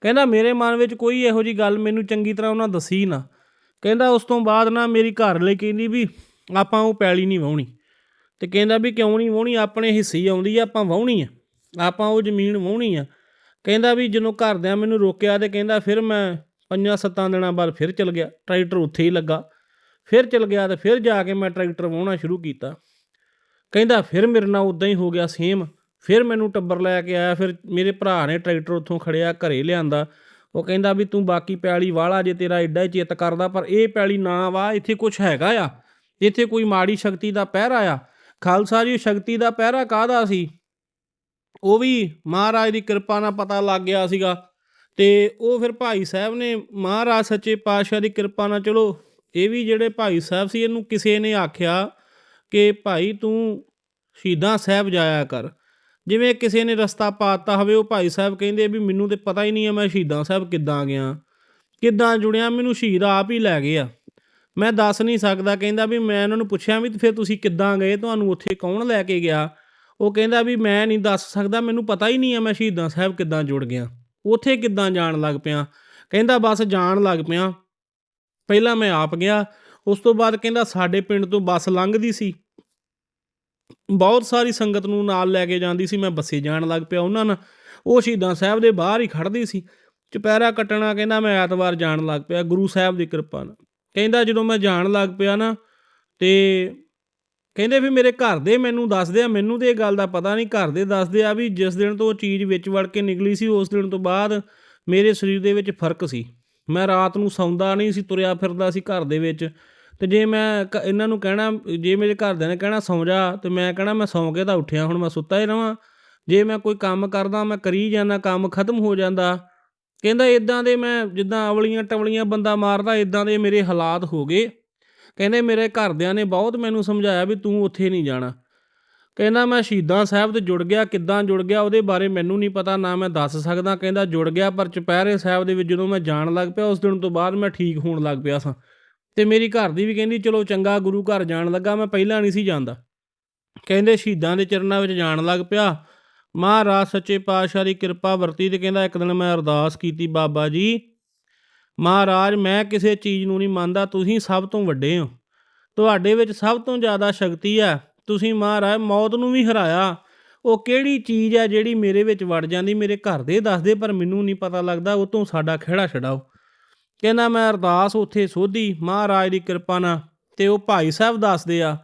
ਕਹਿੰਦਾ, ਮੇਰੇ ਮਨ ਵਿੱਚ ਕੋਈ ਇਹੋ ਜੀ ਗੱਲ ਮੈਨੂੰ ਚੰਗੀ ਤਰ੍ਹਾਂ ਉਹਨਾਂ ਦੱਸੀ ਨਾ। ਕਹਿੰਦਾ, ਉਸ ਤੋਂ ਬਾਅਦ ਨਾ ਮੇਰੀ ਘਰ ਲਈ ਕਹਿੰਦੀ ਵੀ ਆਪਾਂ ਉਹ ਪੈਲੀ ਨਹੀਂ ਵਾਹੁਣੀ। ਤੇ ਕਹਿੰਦਾ ਵੀ, ਕਿਉਂ ਨਹੀਂ ਵਾਹੁਣੀ? ਆਪਣੇ ਹਿੱਸੇ ਆਉਂਦੀ ਆ, ਆਪਾਂ ਵਾਹੁਣੀ ਆ। ਆਪਾਂ ਉਹ ਜ਼ਮੀਨ ਵਾਹੁਣੀ ਆ। ਕਹਿੰਦਾ ਵੀ, ਜਦੋਂ ਘਰਦਿਆਂ ਮੈਨੂੰ ਰੋਕਿਆ ਤੇ ਕਹਿੰਦਾ, ਫਿਰ ਮੈਂ ਪੰਜਾਂ ਸੱਤਾਂ ਦਿਨਾਂ ਬਾਅਦ ਫਿਰ ਚਲ ਗਿਆ। ਟਰੈਕਟਰ ਉੱਥੇ ਹੀ ਲੱਗਾ। ਫਿਰ ਚਲ ਗਿਆ ਤੇ ਫਿਰ ਜਾ ਕੇ ਮੈਂ ਟਰੈਕਟਰ ਵਾਹੁਣਾ ਸ਼ੁਰੂ ਕੀਤਾ। ਕਹਿੰਦਾ, ਫਿਰ ਮੇਰੇ ਨਾਲ ਉਦਾਂ ਹੀ ਹੋ ਗਿਆ ਸੇਮ ਫਿਰ ਮੈਨੂੰ ਟੱਬਰ ਲੈ ਕੇ ਆਇਆ, ਫਿਰ ਮੇਰੇ ਭਰਾ ਨੇ ਟਰੈਕਟਰ ਉੱਥੋਂ ਖੜਿਆ, ਘਰੇ ਲਿਆਂਦਾ। ਉਹ ਕਹਿੰਦਾ ਵੀ ਤੂੰ ਬਾਕੀ ਪੈਲੀ ਵਾਲਾ ਜੇ ਤੇਰਾ ਐਡਾ ਹੀ ਚਿੱਤ ਕਰਦਾ, ਪਰ ਇਹ ਪੈਲੀ ਨਾ ਵਾ, ਇੱਥੇ ਕੁਝ ਹੈਗਾ ਆ। ਇੱਥੇ ਕੋਈ ਮਾੜੀ ਸ਼ਕਤੀ ਦਾ ਪਹਿਰਾ ਆ। ਖਾਲਸਾ ਜੀ, ਸ਼ਕਤੀ ਦਾ ਪਹਿਰਾ ਕਾਹਦਾ ਸੀ? ਉਹ ਵੀ ਮਹਾਰਾਜ ਦੀ ਕਿਰਪਾ ਨਾਲ ਪਤਾ ਲੱਗ ਗਿਆ ਸੀਗਾ। ਤੇ ਉਹ ਫਿਰ ਭਾਈ ਸਾਹਿਬ ਨੇ, ਮਹਾਰਾਜ ਸੱਚੇ ਪਾਤਸ਼ਾਹ ਦੀ ਕਿਰਪਾ ਨਾਲ, ਚਲੋ, ਇਹ ਵੀ ਜਿਹੜੇ ਭਾਈ ਸਾਹਿਬ ਸੀ, ਇਹਨੂੰ ਕਿਸੇ ਨੇ ਆਖਿਆ ਕਿ ਭਾਈ ਤੂੰ ਸ਼ਹੀਦਾਂ ਸਾਹਿਬ ਜਾਇਆ ਕਰ। ਜਿਵੇਂ ਕਿਸੇ ਨੇ ਰਸਤਾ ਪਾਤਾ ਹੋਵੇ, ਉਹ ਭਾਈ ਸਾਹਿਬ ਕਹਿੰਦੇ ਵੀ ਮੈਨੂੰ ਤੇ ਪਤਾ ਹੀ ਨਹੀਂ ਆ ਮੈਂ ਸ਼ਹੀਦਾਂ ਸਾਹਿਬ ਕਿੱਦਾਂ ਗਿਆ। ਕਿੱਦਾਂ ਜੁੜਿਆ, ਮੈਨੂੰ ਸ਼ਹੀਦ ਆਪ ਹੀ ਲੈ ਗਏ ਆ। ਮੈਂ ਦੱਸ ਨਹੀਂ ਸਕਦਾ, ਕਹਿੰਦਾ ਵੀ ਮੈਂ ਉਹਨਾਂ ਨੂੰ ਪੁੱਛਿਆ ਵੀ ਫਿਰ ਤੁਸੀਂ ਕਿੱਦਾਂ ਗਏ, ਤੁਹਾਨੂੰ ਉੱਥੇ ਕੌਣ ਲੈ ਕੇ ਗਿਆ? ਉਹ ਕਹਿੰਦਾ ਵੀ ਮੈਂ ਨਹੀਂ ਦੱਸ ਸਕਦਾ, ਮੈਨੂੰ ਪਤਾ ਹੀ ਨਹੀਂ ਆ ਮੈਂ ਸ਼ਹੀਦਾਂ ਸਾਹਿਬ ਕਿੱਦਾਂ ਜੁੜ ਗਿਆ। ਉੱਥੇ ਕਿੱਦਾਂ ਜਾਣ ਲੱਗ ਪਿਆ? ਕਹਿੰਦਾ ਬਸ ਜਾਣ ਲੱਗ ਪਿਆ। ਪਹਿਲਾਂ ਮੈਂ ਆਪ ਗਿਆ, ਉਸ ਤੋਂ ਬਾਅਦ ਕਹਿੰਦਾ ਸਾਡੇ ਪਿੰਡ ਤੋਂ ਬੱਸ ਲੰਘਦੀ ਸੀ। ਬਹੁਤ ਸਾਰੀ ਸੰਗਤ ਨੂੰ ਨਾਲ ਲੈ ਕੇ ਜਾਂਦੀ ਸੀ, ਮੈਂ ਬੱਸੇ ਜਾਣ ਲੱਗ ਪਿਆ ਉਹਨਾਂ ਨਾਲ। ਉਹ ਸ਼ਹੀਦਾਂ ਸਾਹਿਬ ਦੇ ਬਾਹਰ ਹੀ ਖੜਦੀ ਸੀ। ਚੁਪਹਿਰਾ ਕੱਟਣਾ ਕਹਿੰਦਾ, ਮੈਂ ਐਤਵਾਰ ਜਾਣ ਲੱਗ ਪਿਆ, ਗੁਰੂ ਸਾਹਿਬ ਦੀ ਕਿਰਪਾ ਨਾਲ। ਕਹਿੰਦਾ, ਜਦੋਂ ਮੈਂ ਜਾਣ ਲੱਗ ਪਿਆ ਨਾ, ਤੇ ਕਹਿੰਦੇ ਵੀ ਮੇਰੇ ਘਰ ਦੇ ਮੈਨੂੰ ਦੱਸਦੇ ਆ, ਮੈਨੂੰ ਤੇ ਇਹ ਗੱਲ ਦਾ ਪਤਾ ਨਹੀਂ, ਘਰ ਦੇ ਦੱਸਦੇ ਆ ਵੀ ਜਿਸ ਦਿਨ ਤੋਂ ਉਹ ਚੀਜ਼ ਵਿੱਚ ਵੜ ਕੇ ਨਿਕਲੀ ਸੀ, ਉਸ ਦਿਨ ਤੋਂ ਬਾਅਦ ਮੇਰੇ ਸਰੀਰ ਦੇ ਵਿੱਚ ਫ਼ਰਕ ਸੀ। ਮੈਂ ਰਾਤ ਨੂੰ ਸੌਂਦਾ ਨਹੀਂ ਸੀ, ਤੁਰਿਆ ਫਿਰਦਾ ਸੀ ਘਰ ਦੇ ਵਿੱਚ। ਅਤੇ ਜੇ ਮੈਂ ਕ- ਇਹਨਾਂ ਨੂੰ ਕਹਿਣਾ, ਜੇ ਮੇਰੇ ਘਰਦਿਆਂ ਨੇ ਕਹਿਣਾ ਸੌਂ ਜਾ ਅਤੇ ਮੈਂ ਕਹਿਣਾ ਮੈਂ ਸੌਂ ਕੇ ਤਾਂ ਉੱਠਿਆ, ਹੁਣ ਮੈਂ ਸੁੱਤਾ ਹੀ ਰਵਾਂ। ਜੇ ਮੈਂ ਕੋਈ ਕੰਮ ਕਰਦਾ, ਮੈਂ ਕਰੀ ਜਾਂਦਾ, ਕੰਮ ਖਤਮ ਹੋ ਜਾਂਦਾ, ਕਹਿੰਦਾ ਇਦਾਂ ਦੇ ਮੈਂ ਜਿੱਦਾਂ ਅਵਲੀਆਂ ਟਵਲੀਆਂ ਬੰਦਾ ਮਾਰਦਾ ਇਦਾਂ ਦੇ ਮੇਰੇ ਹਾਲਾਤ ਹੋ ਗਏ। ਕਹਿੰਦੇ ਮੇਰੇ ਘਰਦਿਆਂ ਨੇ ਬਹੁਤ ਮੈਨੂੰ ਸਮਝਾਇਆ ਵੀ ਤੂੰ ਉੱਥੇ ਨਹੀਂ ਜਾਣਾ। ਕਹਿੰਦਾ ਮੈਂ ਸ਼ਹੀਦਾਂ ਸਾਹਿਬ ਤੇ ਜੁੜ ਗਿਆ, ਕਿੱਦਾਂ ਜੁੜ ਗਿਆ, ਉਹਦੇ ਬਾਰੇ ਮੈਨੂੰ ਨਹੀਂ ਪਤਾ, ਨਾ ਮੈਂ ਦੱਸ ਸਕਦਾ। ਕਹਿੰਦਾ ਜੁੜ ਗਿਆ, ਪਰ ਚੁਪਹਿਰੇ ਸਾਹਿਬ ਦੇ ਵਿੱਚ ਜਦੋਂ ਮੈਂ ਜਾਣ ਲੱਗ ਪਿਆ, ਉਸ ਦਿਨ ਤੋਂ ਬਾਅਦ ਮੈਂ ਠੀਕ ਹੋਣ ਲੱਗ ਪਿਆ ਸਾਂ। ਤੇ ਮੇਰੀ ਘਰ ਦੀ ਵੀ ਕਹਿੰਦੀ, ਚਲੋ ਚੰਗਾ, ਗੁਰੂ ਘਰ ਜਾਣ ਲੱਗਾ, ਮੈਂ ਪਹਿਲਾਂ ਨਹੀਂ ਸੀ ਜਾਂਦਾ। ਕਹਿੰਦੇ ਸ਼ਹੀਦਾਂ ਦੇ ਚਰਨਾਂ ਵਿੱਚ ਜਾਣ ਲੱਗ ਪਿਆ। ਮਹਾਰਾਜ ਸੱਚੇ ਪਾਤਸ਼ਾਹ ਦੀ ਕਿਰਪਾ ਵਰਤੀ ਤੇ ਕਹਿੰਦਾ, ਇੱਕ ਦਿਨ ਮੈਂ ਅਰਦਾਸ ਕੀਤੀ, ਬਾਬਾ ਜੀ। ਮਹਾਰਾਜ, ਮੈਂ ਕਿਸੇ ਚੀਜ਼ ਨੂੰ ਨਹੀਂ ਮੰਨਦਾ, ਤੁਸੀਂ ਸਭ ਤੋਂ ਵੱਡੇ ਹੋ। ਤੁਹਾਡੇ ਵਿੱਚ ਸਭ ਤੋਂ ਜ਼ਿਆਦਾ ਸ਼ਕਤੀ ਹੈ। ਤੁਸੀਂ ਮਹਾਰਾਜ, ਮੌਤ ਨੂੰ ਵੀ ਹਰਾਇਆ। ਉਹ ਕਿਹੜੀ ਚੀਜ਼ ਹੈ ਜਿਹੜੀ ਮੇਰੇ ਵਿੱਚ ਵੜ ਜਾਂਦੀ, ਮੇਰੇ ਘਰ ਦੇ ਦੱਸਦੇ, ਪਰ ਮੈਨੂੰ ਨਹੀਂ ਪਤਾ ਲੱਗਦਾ, ਉਹ ਤੋਂ ਸਾਡਾ ਖਿਹੜਾ ਛਡਾਓ। ਕਹਿੰਦਾ ਮੈਂ ਅਰਦਾਸ ਉੱਥੇ ਸੋਧੀ, ਮਹਾਰਾਜ ਦੀ ਕਿਰਪਾ ਨਾਲ, ਤੇ ਉਹ ਭਾਈ ਸਾਹਿਬ ਦੱਸਦੇ ਆ।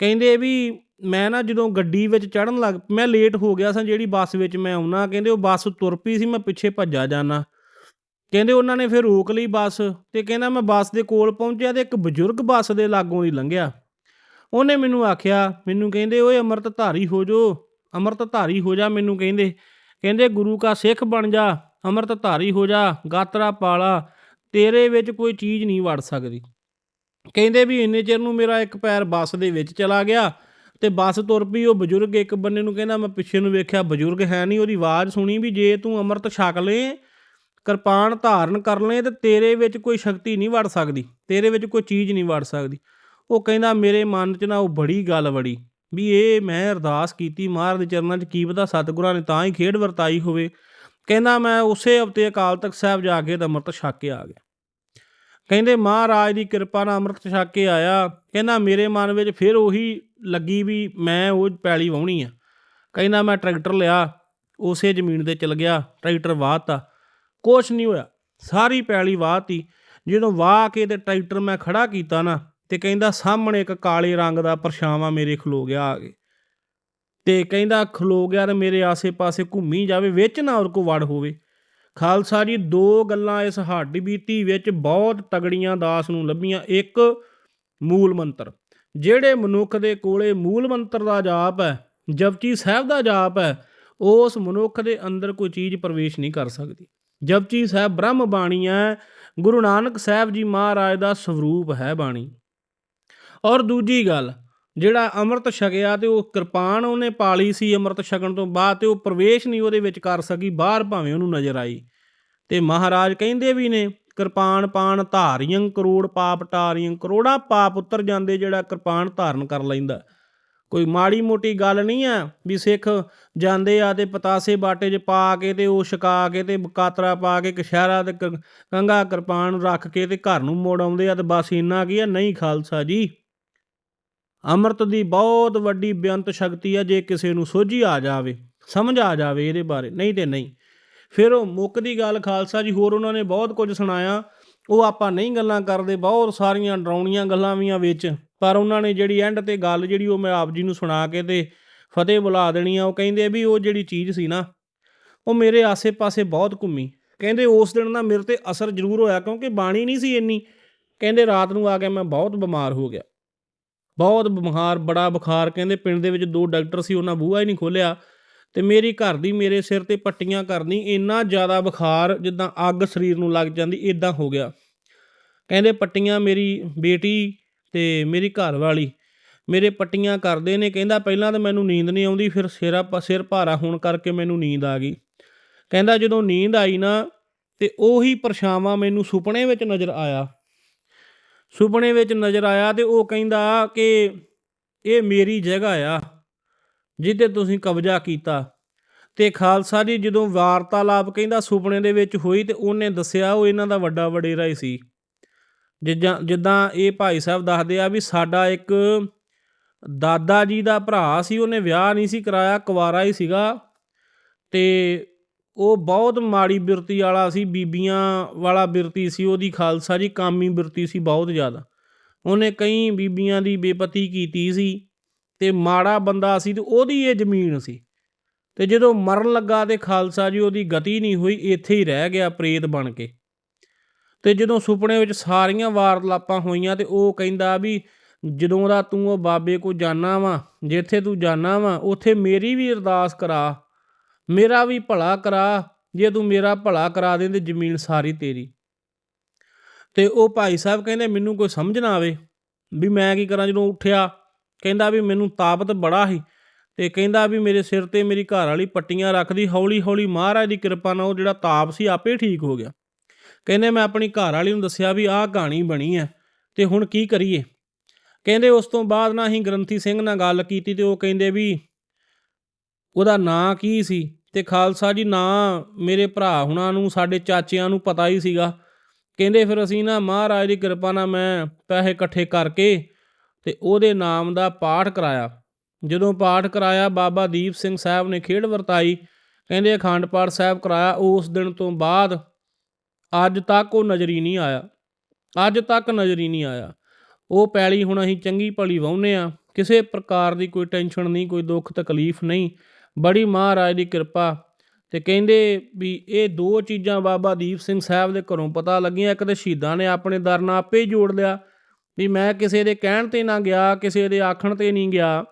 ਕਹਿੰਦੇ ਵੀ ਮੈਂ ਨਾ ਜਦੋਂ ਗੱਡੀ ਵਿੱਚ ਚੜਨ ਲੱਗ, ਮੈਂ ਲੇਟ ਹੋ ਗਿਆ ਸਾਂ ਜਿਹੜੀ ਬੱਸ ਵਿੱਚ ਮੈਂ ਆਉਣਾ, ਕਹਿੰਦੇ ਉਹ ਬੱਸ ਤੁਰ ਪਈ ਸੀ, ਮੈਂ ਪਿੱਛੇ ਭੱਜਾ ਜਾਣਾ ਕਹਿੰਦੇ ਉਹਨਾਂ ਨੇ ਫਿਰ ਰੋਕ ਲਈ ਬੱਸ, ਤੇ ਕਹਿੰਦਾ ਮੈਂ ਬੱਸ ਦੇ ਕੋਲ ਪਹੁੰਚਿਆ ਤੇ ਇੱਕ ਬਜ਼ੁਰਗ ਬੱਸ ਦੇ ਲਾਗੋਂ ਦੀ ਲੰਘਿਆ। ਉਹਨੇ ਮੈਨੂੰ ਆਖਿਆ, ਮੈਨੂੰ ਕਹਿੰਦੇ, ਓਏ ਅੰਮ੍ਰਿਤ ਧਾਰੀ ਹੋ ਜੋ ਅੰਮ੍ਰਿਤ ਧਾਰੀ ਹੋ ਜਾ ਮੈਨੂੰ ਕਹਿੰਦੇ। ਕਹਿੰਦੇ, ਗੁਰੂ ਕਾ ਸਿੱਖ ਬਣ ਜਾ ਅੰਮ੍ਰਿਤ ਧਾਰੀ ਹੋ ਜਾ, ਗਾਤਰਾ ਪਾਲਾ ਤੇਰੇ ਵਿੱਚ ਕੋਈ ਚੀਜ਼ ਨਹੀਂ ਵੜ ਸਕਦੀ। ਕਹਿੰਦੇ ਵੀ ਇੰਨੇ ਚਿਰ ਨੂੰ ਮੇਰਾ ਇੱਕ ਪੈਰ ਬੱਸ ਦੇ ਵਿੱਚ ਚਲਾ ਗਿਆ ਤੇ ਬੱਸ ਤੁਰ ਪਈ, ਉਹ ਬਜ਼ੁਰਗ ਇੱਕ ਬੰਨੇ ਨੂੰ ਕਹਿੰਦਾ, ਮੈਂ ਪਿੱਛੇ ਨੂੰ ਵੇਖਿਆ ਬਜ਼ੁਰਗ ਹੈ ਨਹੀਂ, ਉਹਦੀ ਆਵਾਜ਼ ਸੁਣੀ ਵੀ ਜੇ ਤੂੰ ਅੰਮ੍ਰਿਤ ਛਕ ਲਏ ਕਿਰਪਾਨ ਧਾਰਨ ਕਰ ਲਏ ਤੇ ਤੇਰੇ ਵਿੱਚ ਕੋਈ ਸ਼ਕਤੀ ਨਹੀਂ ਵੜ ਸਕਦੀ, ਤੇਰੇ ਵਿੱਚ ਕੋਈ ਚੀਜ਼ ਨਹੀਂ ਵੜ ਸਕਦੀ। ਉਹ ਕਹਿੰਦਾ, ਮੇਰੇ ਮਨ 'ਚ ਨਾ ਉਹ ਬੜੀ ਗੱਲ ਵੜੀ ਵੀ ਇਹ ਮੈਂ ਅਰਦਾਸ ਕੀਤੀ, ਮਹਾਰਾਜ ਦੇ ਚਰਨਾਂ 'ਚ ਕੀ ਪਤਾ ਸਤਿਗੁਰਾਂ ਨੇ ਤਾਂ ਹੀ ਖੇਡ ਵਰਤਾਈ ਹੋਵੇ। ਕਹਿੰਦਾ ਮੈਂ ਉਸੇ ਹਫ਼ਤੇ ਅਕਾਲ ਤਖਤ ਸਾਹਿਬ ਜਾ ਕੇ ਤਾਂ ਅੰਮ੍ਰਿਤ ਛਕ ਕੇ ਆ ਗਿਆ। ਕਹਿੰਦੇ ਮਹਾਰਾਜ ਦੀ ਕਿਰਪਾ ਨਾਲ ਅੰਮ੍ਰਿਤ ਛਕ ਕੇ ਆਇਆ। ਕਹਿੰਦਾ ਮੇਰੇ ਮਨ ਵਿੱਚ ਫਿਰ ਉਹੀ ਲੱਗੀ ਵੀ ਮੈਂ ਉਹ ਪੈਲੀ ਵਾਹੁਣੀ ਆ। ਕਹਿੰਦਾ ਮੈਂ ਟਰੈਕਟਰ ਲਿਆ, ਉਸੇ ਜ਼ਮੀਨ ਤੇ ਚਲ ਗਿਆ, ਟਰੈਕਟਰ ਵਾਹਤਾ। ਕੁਛ ਨਹੀਂ ਹੋਇਆ, ਸਾਰੀ ਪੈਲੀ ਵਾਹਤੀ। ਜਦੋਂ ਵਾਹ ਕੇ ਤੇ ਟਰੈਕਟਰ ਮੈਂ ਖੜਾ ਕੀਤਾ ਨਾ ਤੇ ਕਹਿੰਦਾ ਸਾਹਮਣੇ ਇੱਕ ਕਾਲੇ ਰੰਗ ਦਾ ਪਰਛਾਵਾਂ ਮੇਰੇ ਖਲੋ ਗਿਆ ਆ ਕੇ। ਤੇ ਕਹਿੰਦਾ, ਖਲੋ ਗਿਆ ਤੇ ਮੇਰੇ ਆਸੇ-ਪਾਸੇ ਘੁੰਮੀ ਜਾਵੇ, ਵਿੱਚ ਨਾ ਔਰ ਕੋ ਵੜ ਹੋਵੇ। ਖਾਲਸਾ ਜੀ, ਦੋ ਗੱਲਾਂ ਇਸ ਹੱਡ ਬੀਤੀ ਵਿੱਚ ਬਹੁਤ ਤਗੜੀਆਂ ਦਾਸ ਨੂੰ ਲੱਭੀਆਂ। ਇੱਕ, ਮੂਲ ਮੰਤਰ। ਜਿਹੜੇ ਮਨੁੱਖ ਦੇ ਕੋਲੇ ਮੂਲ ਮੰਤਰ ਦਾ ਜਾਪ ਹੈ, ਜਪਜੀ ਸਾਹਿਬ ਦਾ ਜਾਪ ਹੈ, ਉਸ ਮਨੁੱਖ ਦੇ ਅੰਦਰ ਕੋਈ ਚੀਜ਼ ਪ੍ਰਵੇਸ਼ ਨਹੀਂ ਕਰ ਸਕਦੀ। ਜਪਜੀ ਸਾਹਿਬ ਬ੍ਰਹਮ ਬਾਣੀ ਹੈ, ਗੁਰੂ ਨਾਨਕ ਸਾਹਿਬ ਜੀ ਮਹਾਰਾਜ ਦਾ ਸਵਰੂਪ ਹੈ ਬਾਣੀ। ਔਰ ਦੂਜੀ ਗੱਲ ਜਿਹੜਾ ਅੰਮ੍ਰਿਤ ਛਕਿਆ ਤੇ ਉਹ ਕਿਰਪਾਨ ਉਹਨੇ ਪਾਲੀ ਸੀ ਅੰਮ੍ਰਿਤ ਛਕਣ ਤੋਂ ਬਾਅਦ ਤੇ ਉਹ ਪ੍ਰਵੇਸ਼ ਨਹੀਂ ਉਹਦੇ ਵਿੱਚ ਕਰ ਸਕੀ, ਬਾਹਰ ਭਾਵੇਂ ਉਹਨੂੰ ਨਜ਼ਰ ਆਈ। ਤੇ ਮਹਾਰਾਜ ਕਹਿੰਦੇ ਵੀ ਨੇ, ਕਿਰਪਾਨ ਪਾਣ ਧਾਰੀਆਂ ਕਰੋੜ ਪਾਪ ਟਾਰੀਆਂ ਕਰੋੜਾਂ ਪਾਪ ਉਤਰ ਜਾਂਦੇ ਜਿਹੜਾ ਕਿਰਪਾਨ ਧਾਰਨ ਕਰ ਲੈਂਦਾ। ਕੋਈ ਮਾੜੀ ਮੋਟੀ ਗੱਲ ਨਹੀਂ ਆ ਵੀ ਸਿੱਖ ਜਾਂਦੇ ਆ ਤੇ ਪਤਾਸੇ ਬਾਟੇ 'ਚ ਪਾ ਕੇ ਤੇ ਉਹ ਛਕਾ ਕੇ ਤੇ ਕਾਤਰਾ ਪਾ ਕੇ ਕਸ਼ਹਿਰਾ ਤੇ ਕ- ਕੰਘਾ ਕਿਰਪਾਨ ਰੱਖ ਕੇ ਤੇ ਘਰ ਨੂੰ ਮੋੜ ਆਉਂਦੇ ਆ ਤੇ ਬਸ ਇੰਨਾ ਕੀ ਆ ਨਹੀਂ ਖਾਲਸਾ ਜੀ। ਅੰਮ੍ਰਿਤ ਦੀ ਬਹੁਤ ਵੱਡੀ ਬੇਅੰਤ ਸ਼ਕਤੀ ਆ, ਜੇ ਕਿਸੇ ਨੂੰ ਸੋਝੀ ਆ ਜਾਵੇ, ਸਮਝ ਆ ਜਾਵੇ ਇਹਦੇ ਬਾਰੇ। ਨਹੀਂ ਤੇ ਨਹੀਂ। ਫਿਰ ਉਹ ਮੁੱਕਦੀ ਗੱਲ ਖਾਲਸਾ ਜੀ, ਹੋਰ ਉਹਨਾਂ ਨੇ ਬਹੁਤ ਕੁਝ ਸੁਣਾਇਆ। ਉਹ ਆਪਾਂ ਨਹੀਂ ਗੱਲਾਂ ਕਰਦੇ, ਬਹੁਤ ਸਾਰੀਆਂ ਡਰਾਉਣੀਆਂ ਗੱਲਾਂ ਵੀ ਆ ਵਿੱਚ। ਪਰ ਉਹਨਾਂ ਨੇ ਜਿਹੜੀ ਐਂਡ ਤੇ ਗੱਲ ਜਿਹੜੀ ਉਹ ਮੈਂ ਆਪ ਜੀ ਨੂੰ ਸੁਣਾ ਕੇ ਤੇ ਫਤਿਹ ਬੁਲਾ ਦੇਣੀ ਆ, ਉਹ ਕਹਿੰਦੇ ਵੀ ਉਹ ਜਿਹੜੀ ਚੀਜ਼ ਸੀ ਨਾ, ਉਹ ਮੇਰੇ ਆਸੇ-ਪਾਸੇ ਬਹੁਤ ਘੁੰਮੀ। ਕਹਿੰਦੇ ਉਸ ਦਿਨ ਨਾ ਮੇਰੇ ਤੇ ਅਸਰ ਜ਼ਰੂਰ ਹੋਇਆ, ਕਿਉਂਕਿ ਬਾਣੀ ਨਹੀਂ ਸੀ ਇੰਨੀ। ਕਹਿੰਦੇ ਰਾਤ ਨੂੰ ਆ ਕੇ ਮੈਂ ਬਹੁਤ ਬਿਮਾਰ ਹੋ ਗਿਆ। ਬਹੁਤ ਬਿਮਾਰ ਬੜਾ ਬੁਖਾਰ, ਕਹਿੰਦੇ ਪਿੰਡ ਦੇ ਵਿੱਚ ਦੋ ਡਾਕਟਰ ਸੀ, ਉਹਨਾਂ ਬੂਹਾ ਹੀ ਨਹੀਂ ਖੋਲਿਆ ਤੇ ਮੇਰੀ ਘਰ ਦੀ ਮੇਰੇ ਸਿਰ ਤੇ ਪੱਟੀਆਂ ਕਰਨੀ, ਇੰਨਾ ਜ਼ਿਆਦਾ ਬੁਖਾਰ ਜਿੱਦਾਂ ਅੱਗ ਸਰੀਰ ਨੂੰ ਲੱਗ ਜਾਂਦੀ ਇਦਾਂ ਹੋ ਗਿਆ। ਕਹਿੰਦੇ ਪੱਟੀਆਂ ਮੇਰੀ ਬੇਟੀ ਤੇ ਮੇਰੀ ਘਰ ਵਾਲੀ, ਮੇਰੇ ਪੱਟੀਆਂ ਕਰਦੇ ਨੇ, ਕਹਿੰਦਾ ਪਹਿਲਾਂ ਤਾਂ ਮੈਨੂੰ ਨੀਂਦ ਨਹੀਂ ਆਉਂਦੀ, ਫਿਰ ਸਿਰਾ ਸਿਰ ਭਾਰਾ ਹੋਣ ਕਰਕੇ ਮੈਨੂੰ ਨੀਂਦ ਆ ਗਈ। ਕਹਿੰਦਾ ਜਦੋਂ ਨੀਂਦ ਆਈ ਨਾ ਤੇ ਉਹੀ ਪਰਛਾਵਾਂ ਮੈਨੂੰ ਸੁਪਨੇ ਵਿੱਚ ਨਜ਼ਰ ਆਇਆ। ਸੁਪਨੇ ਵਿੱਚ ਨਜ਼ਰ ਆਇਆ ਤੇ ਉਹ ਕਹਿੰਦਾ ਕਿ ਇਹ ਮੇਰੀ ਜਗ੍ਹਾ ਆ ਜਿੱਤੇ ਤੁਸੀਂ ਕਬਜ਼ਾ ਕੀਤਾ। ਤੇ ਖਾਲਸਾ ਜੀ ਜਦੋਂ ਵਾਰਤਾਲਾਪ ਕਹਿੰਦਾ ਸੁਪਨੇ ਦੇ ਵਿੱਚ ਹੋਈ ਤੇ ਉਹਨੇ ਦੱਸਿਆ ਉਹ ਇਹਨਾਂ ਦਾ ਵੱਡਾ ਵਡੇਰਾ ਹੀ ਸੀ। ਜਿੱਦਾਂ ਜਿੱਦਾਂ ਇਹ ਭਾਈ ਸਾਹਿਬ ਦੱਸਦੇ ਆ ਵੀ ਸਾਡਾ ਇੱਕ ਦਾਦਾ ਜੀ ਦਾ ਭਰਾ ਸੀ, ਉਹਨੇ ਵਿਆਹ ਨਹੀਂ ਸੀ ਕਰਾਇਆ, ਕੁਵਾਰਾ ਹੀ ਸੀਗਾ। ਤੇ ਉਹ ਬਹੁਤ ਮਾੜੀ ਬਿਰਤੀ ਵਾਲਾ ਸੀ, ਬੀਬੀਆਂ ਵਾਲਾ ਬਿਰਤੀ ਸੀ, ਉਹਦੀ ਖਾਲਸਾ ਜੀ ਕਾਮੀ ਬਿਰਤੀ ਸੀ ਬਹੁਤ ਜ਼ਿਆਦਾ। ਉਹਨੇ ਕਈ ਬੀਬੀਆਂ ਦੀ ਬੇਪਤੀ ਕੀਤੀ ਸੀ ਤੇ ਮਾੜਾ ਬੰਦਾ ਸੀ ਤੇ ਉਹਦੀ ਇਹ ਜ਼ਮੀਨ ਸੀ। ਤੇ ਜਦੋਂ ਮਰਨ ਲੱਗਾ ਤੇ ਖਾਲਸਾ ਜੀ ਉਹਦੀ ਗਤੀ ਨਹੀਂ ਹੋਈ, ਇੱਥੇ ਹੀ ਰਹਿ ਗਿਆ ਪ੍ਰੇਤ ਬਣ ਕੇ। ਤੇ ਜਦੋਂ ਸੁਪਨੇ ਵਿੱਚ ਸਾਰੀਆਂ ਵਾਰਤਾਲਾਪਾਂ ਹੋਈਆਂ ਤੇ ਉਹ ਕਹਿੰਦਾ ਵੀ, ਜਦੋਂ ਦਾ ਤੂੰ ਉਹ ਬਾਬੇ ਕੋ ਜਾਣਾ ਵਾ, ਜਿੱਥੇ ਤੂੰ ਜਾਣਾ ਵਾ, ਉੱਥੇ ਮੇਰੀ ਵੀ ਅਰਦਾਸ ਕਰਾ ਮੇਰਾ ਵੀ ਭਲਾ ਕਰਾ, ਜੇ ਤੂੰ ਮੇਰਾ ਭਲਾ ਕਰਾ ਦੇ ਤੇ ਜ਼ਮੀਨ ਸਾਰੀ ਤੇਰੀ। ਤੇ ਉਹ ਭਾਈ ਸਾਹਿਬ ਕਹਿੰਦੇ, ਮੈਨੂੰ ਕੋਈ ਸਮਝ ਨਾ ਆਵੇ ਵੀ ਮੈਂ ਕੀ ਕਰਾਂ? ਜਦੋਂ ਉੱਠਿਆ, ਕਹਿੰਦਾ ਵੀ ਮੈਨੂੰ ਤਾਕਤ ਬੜਾ ਸੀ ਤੇ ਕਹਿੰਦਾ ਵੀ ਮੇਰੇ ਸਿਰ ਤੇ ਮੇਰੀ ਘਰ ਵਾਲੀ ਪੱਟੀਆਂ ਰੱਖਦੀ ਹੌਲੀ ਹੌਲੀ ਮਹਾਰਾਜ ਦੀ ਕਿਰਪਾ ਨਾਲ ਉਹ ਜਿਹੜਾ ਤਾਪ ਸੀ, ਆਪੇ ਠੀਕ ਹੋ ਗਿਆ। ਕਹਿੰਦੇ, ਮੈਂ ਆਪਣੀ ਘਰ ਵਾਲੀ ਨੂੰ ਦੱਸਿਆ ਵੀ ਆਹ ਕਹਾਣੀ ਬਣੀ ਹੈ, ਤੇ ਹੁਣ ਕੀ ਕਰੀਏ? ਕਹਿੰਦੇ, ਉਸ ਤੋਂ ਬਾਅਦ ਨਾ ਹੀ ਗ੍ਰੰਥੀ ਸਿੰਘ ਨਾਲ ਗੱਲ ਕੀਤੀ ਤੇ ਉਹ ਕਹਿੰਦੇ ਵੀ ਉਹਦਾ ਨਾਂ ਕੀ ਸੀ? ਤੇ ਖਾਲਸਾ ਜੀ ਨਾ ਮੇਰੇ ਭਰਾ ਹੁਣਾਂ ਨੂੰ, ਸਾਡੇ ਚਾਚਿਆਂ ਨੂੰ ਪਤਾ ਹੀ ਸੀਗਾ। ਕਹਿੰਦੇ ਫਿਰ ਅਸੀਂ ਨਾ, ਮਹਾਰਾਜ ਦੀ ਕਿਰਪਾ ਨਾਲ ਮੈਂ ਪੈਸੇ ਇਕੱਠੇ ਕਰਕੇ ਤੇ ਉਹਦੇ ਨਾਮ ਦਾ ਪਾਠ ਕਰਾਇਆ। ਜਦੋਂ ਪਾਠ ਕਰਾਇਆ, ਬਾਬਾ ਦੀਪ ਸਿੰਘ ਸਾਹਿਬ ਨੇ ਖੇਡ ਵਰਤਾਈ। ਕਹਿੰਦੇ ਅਖੰਡ ਪਾਠ ਸਾਹਿਬ ਕਰਾਇਆ, ਉਸ ਦਿਨ ਤੋਂ ਬਾਅਦ ਅੱਜ ਤੱਕ ਉਹ ਨਜ਼ਰੀ ਨਹੀਂ ਆਇਆ। ਅੱਜ ਤੱਕ ਨਜ਼ਰੀ ਨਹੀਂ ਆਇਆ। ਉਹ ਪੈਲੀ ਹੁਣ ਅਸੀਂ ਚੰਗੀ ਭਲੀ ਵਾਹੁੰਦੇ ਆ ਕਿਸੇ ਪ੍ਰਕਾਰ ਦੀ ਕੋਈ ਟੈਨਸ਼ਨ ਨਹੀਂ, ਕੋਈ ਦੁੱਖ ਤਕਲੀਫ ਨਹੀਂ। ਬੜੀ ਮਹਾਰਾਜ ਦੀ ਕਿਰਪਾ। ਤੇ ਕਹਿੰਦੇ ਵੀ ਇਹ ਦੋ ਚੀਜ਼ਾਂ ਬਾਬਾ ਦੀਪ ਸਿੰਘ ਸਾਹਿਬ ਦੇ ਘਰੋਂ ਪਤਾ ਲੱਗੀਆਂ। ਇੱਕ ਤੇ ਸ਼ਹੀਦਾਂ ਨੇ ਆਪਣੇ ਦਰ ਨਾਲ ਆਪੇ ਹੀ ਜੋੜ ਲਿਆ। ਵੀ ਮੈਂ ਕਿਸੇ ਦੇ ਕਹਿਣ ਤੇ ਨਾ ਗਿਆ, ਕਿਸੇ ਦੇ ਆਖਣ ਤੇ ਨਹੀਂ ਗਿਆ।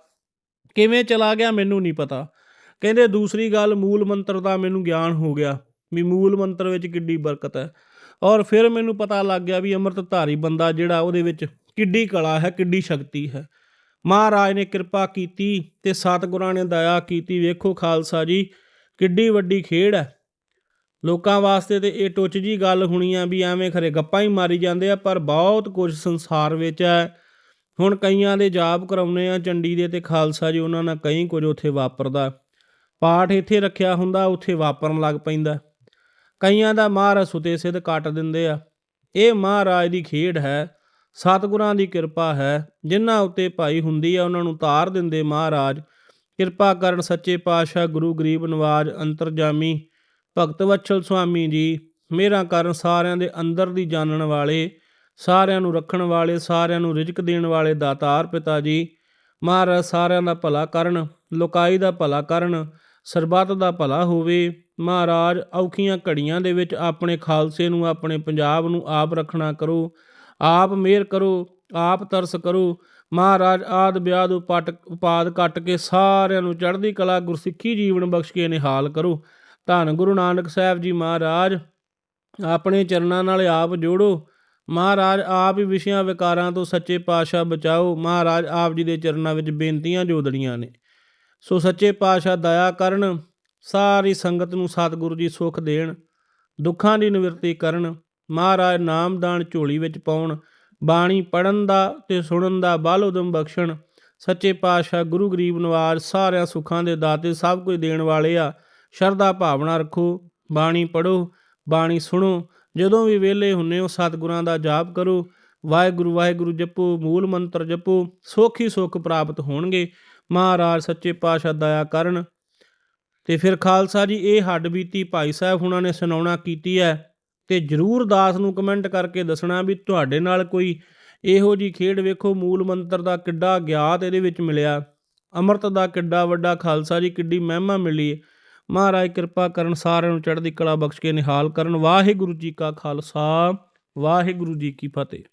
ਕਿਵੇਂ ਚਲਾ ਗਿਆ ਮੈਨੂੰ ਨਹੀਂ ਪਤਾ। ਕਹਿੰਦੇ ਦੂਸਰੀ ਗੱਲ, ਮੂਲ ਮੰਤਰ ਦਾ ਮੈਨੂੰ ਗਿਆਨ ਹੋ ਗਿਆ। ਵੀ ਮੂਲ ਮੰਤਰ ਵਿੱਚ ਕਿੱਡੀ ਬਰਕਤ ਹੈ। ਔਰ ਫਿਰ ਮੈਨੂੰ ਪਤਾ ਲੱਗ ਗਿਆ ਵੀ ਅੰਮ੍ਰਿਤਧਾਰੀ ਬੰਦਾ ਜਿਹੜਾ ਉਹਦੇ ਵਿੱਚ ਕਿੱਡੀ ਕਲਾ ਹੈ, ਕਿੱਡੀ ਸ਼ਕਤੀ ਹੈ। ਮਹਾਰਾਜ ਨੇ ਕਿਰਪਾ ਕੀਤੀ ਤੇ ਸਤਿਗੁਰਾਂ ਨੇ ਦਇਆ ਕੀਤੀ। ਵੇਖੋ ਖਾਲਸਾ ਜੀ, ਕਿੱਡੀ ਵੱਡੀ ਖੇਡ ਹੈ। ਲੋਕਾਂ ਵਾਸਤੇ ਤੇ ਇਹ ਟੁੱਚ ਜੀ ਗੱਲ ਹੋਣੀ ਆ ਵੀ ਐਵੇਂ ਖਰੇ ਗੱਪਾਂ ਹੀ ਮਾਰੀ ਜਾਂਦੇ ਆ, ਪਰ ਬਹੁਤ ਕੁਝ ਸੰਸਾਰ ਵਿੱਚ ਹੈ। ਹੁਣ ਕਈਆਂ ਦੇ ਜਾਪ ਕਰਾਉਨੇ ਆ, ਚੰਡੀ ਦੇ ਤੇ ਖਾਲਸਾ ਜੀ, ਉਹਨਾਂ ਨਾਲ ਕਈ ਕੁਝ ਉੱਥੇ ਵਾਪਰਦਾ। ਪਾਠ ਇੱਥੇ ਰੱਖਿਆ ਹੁੰਦਾ, ਉੱਥੇ ਵਾਪਰਨ ਲੱਗ ਪੈਂਦਾ। ਕਈਆਂ ਦਾ ਮਹਾਰਾਜ ਸੁਤੇ ਸਿੱਧ ਕੱਟ ਦਿੰਦੇ ਆ। ਇਹ ਮਹਾਰਾਜ ਦੀ ਖੇਡ ਹੈ। ਸਤਿਗੁਰਾਂ ਦੀ ਕਿਰਪਾ ਹੈ, ਜਿਨ੍ਹਾਂ ਉੱਤੇ ਭਾਈ ਹੁੰਦੀ ਹੈ ਉਹਨਾਂ ਨੂੰ ਤਾਰ ਦਿੰਦੇ ਮਹਾਰਾਜ। ਕਿਰਪਾ ਕਰਨ ਸੱਚੇ ਪਾਤਸ਼ਾਹ ਗੁਰੂ ਗਰੀਬ ਨਵਾਜ ਅੰਤਰਜਾਮੀ ਭਗਤ ਵਛਲ ਸੁਆਮੀ ਜੀ ਮੇਰਾ ਕਰਨ ਸਾਰਿਆਂ ਦੇ ਅੰਦਰ ਦੀ ਜਾਣਨ ਵਾਲੇ, ਸਾਰਿਆਂ ਨੂੰ ਰੱਖਣ ਵਾਲੇ, ਸਾਰਿਆਂ ਨੂੰ ਰਿਜ਼ਕ ਦੇਣ ਵਾਲੇ ਦਾਤਾਰ ਪਿਤਾ ਜੀ। ਮਹਾਰਾਜ ਸਾਰਿਆਂ ਦਾ ਭਲਾ ਕਰਨ, ਲੋਕਾਈ ਦਾ ਭਲਾ ਕਰਨ, ਸਰਬੱਤ ਦਾ ਭਲਾ ਹੋਵੇ। ਮਹਾਰਾਜ ਔਖੀਆਂ ਘੜੀਆਂ ਦੇ ਵਿੱਚ ਆਪਣੇ ਖਾਲਸੇ ਨੂੰ, ਆਪਣੇ ਪੰਜਾਬ ਨੂੰ ਆਪ ਰੱਖਣਾ ਕਰੋ। ਆਪ ਮਿਹਰ ਕਰੋ, ਆਪ ਤਰਸ ਕਰੋ। ਮਹਾਰਾਜ ਆਦ ਵਿਆਦ ਉਪਟ ਉਪਾਦ ਕੱਟ ਕੇ ਸਾਰਿਆਂ ਨੂੰ ਚੜ੍ਹਦੀ ਕਲਾ ਗੁਰਸਿੱਖੀ ਜੀਵਨ ਬਖਸ਼ ਕੇ ਨਿਹਾਲ ਕਰੋ। ਧੰਨ ਗੁਰੂ ਨਾਨਕ ਸਾਹਿਬ ਜੀ ਮਹਾਰਾਜ, ਆਪਣੇ ਚਰਨਾਂ ਨਾਲ ਆਪ ਜੋੜੋ। ਮਹਾਰਾਜ ਆਪ ਹੀ ਵਿਸ਼ਿਆਂ ਵਿਕਾਰਾਂ ਤੋਂ ਸੱਚੇ ਪਾਤਸ਼ਾਹ ਬਚਾਓ। ਮਹਾਰਾਜ ਆਪ ਜੀ ਦੇ ਚਰਨਾਂ ਵਿੱਚ ਬੇਨਤੀਆਂ ਜੋਦੜੀਆਂ ਨੇ। ਸੋ ਸੱਚੇ ਪਾਤਸ਼ਾਹ ਦਇਆ ਕਰਨ, ਸਾਰੀ ਸੰਗਤ ਨੂੰ ਸਤਿਗੁਰੂ ਜੀ ਸੁਖ ਦੇਣ, ਦੁੱਖਾਂ ਦੀ ਨਿਵਰਤੀ ਕਰਨ ਮਹਾਰਾਜ ਨਾਮਦਾਨ ਝੋਲੀ ਵਿੱਚ ਪਾਉਣ, ਬਾਣੀ ਪੜਨ ਦਾ ਤੇ ਸੁਣਨ ਦਾ ਬਲ ਉਦਮ ਬਖਸ਼ਣ, ਸੱਚੇ ਪਾਤਸ਼ਾਹ ਗੁਰੂ ਗਰੀਬ ਨਵਾਜ ਸਾਰਿਆਂ ਸੁੱਖਾਂ ਦੇ ਦਾਤੇ ਸਭ ਕੁਝ ਦੇਣ ਵਾਲੇ ਆ, ਸ਼ਰਧਾ ਭਾਵਨਾ ਰੱਖੋ, ਬਾਣੀ ਪੜੋ ਬਾਣੀ ਸੁਣੋ, ਜਦੋਂ ਵੀ ਵਿਹਲੇ ਹੁੰਨੇ ਹੋ ਸਤਿਗੁਰਾਂ ਦਾ ਜਾਪ ਕਰੋ, ਵਾਹਿਗੁਰੂ ਵਾਹਿਗੁਰੂ ਜਪੋ, ਮੂਲ ਮੰਤਰ ਜਪੋ, ਸੁੱਖ ਹੀ ਸੁੱਖ ਪ੍ਰਾਪਤ ਹੋਣਗੇ, ਮਹਾਰਾਜ ਸੱਚੇ ਪਾਤਸ਼ਾਹ ਦਇਆ ਕਰਨ। ਤੇ ਫਿਰ ਖਾਲਸਾ ਜੀ, ਇਹ ਹੱਡ ਬੀਤੀ ਭਾਈ ਸਾਹਿਬ ਹੁਣਾਂ ਨੇ ਸੁਣਾਉਣਾ ਕੀਤੀ ਹੈ। ਤੇ ਜਰੂਰ ਦਾਸ ਨੂੰ ਕਮੈਂਟ ਕਰਕੇ ਦੱਸਣਾ ਵੀ ਤੁਹਾਡੇ ਨਾਲ ਕੋਈ ਇਹੋ ਜੀ ਖੇਡ ਵੇਖੋ, ਮੂਲ ਮੰਤਰ ਦਾ ਕਿੱਡਾ ਗਿਆਤ ਇਹਦੇ ਵਿੱਚ ਮਿਲਿਆ। ਅੰਮ੍ਰਿਤ ਦਾ ਕਿੱਡਾ ਵੱਡਾ ਖਾਲਸਾ ਜੀ, ਕਿੱਡੀ ਮਹਿਮਾ ਮਿਲੀ। ਮਹਾਰਾਜ ਕਿਰਪਾ ਕਰਨ ਸਾਰਿਆਂ ਨੂੰ ਚੜ੍ਹਦੀ ਕਲਾ ਬਖਸ਼ ਕੇ ਨਿਹਾਲ ਕਰਨ। ਵਾਹਿਗੁਰੂ ਜੀ ਕਾ ਖਾਲਸਾ, ਵਾਹਿਗੁਰੂ ਜੀ ਕੀ ਫਤਿਹ।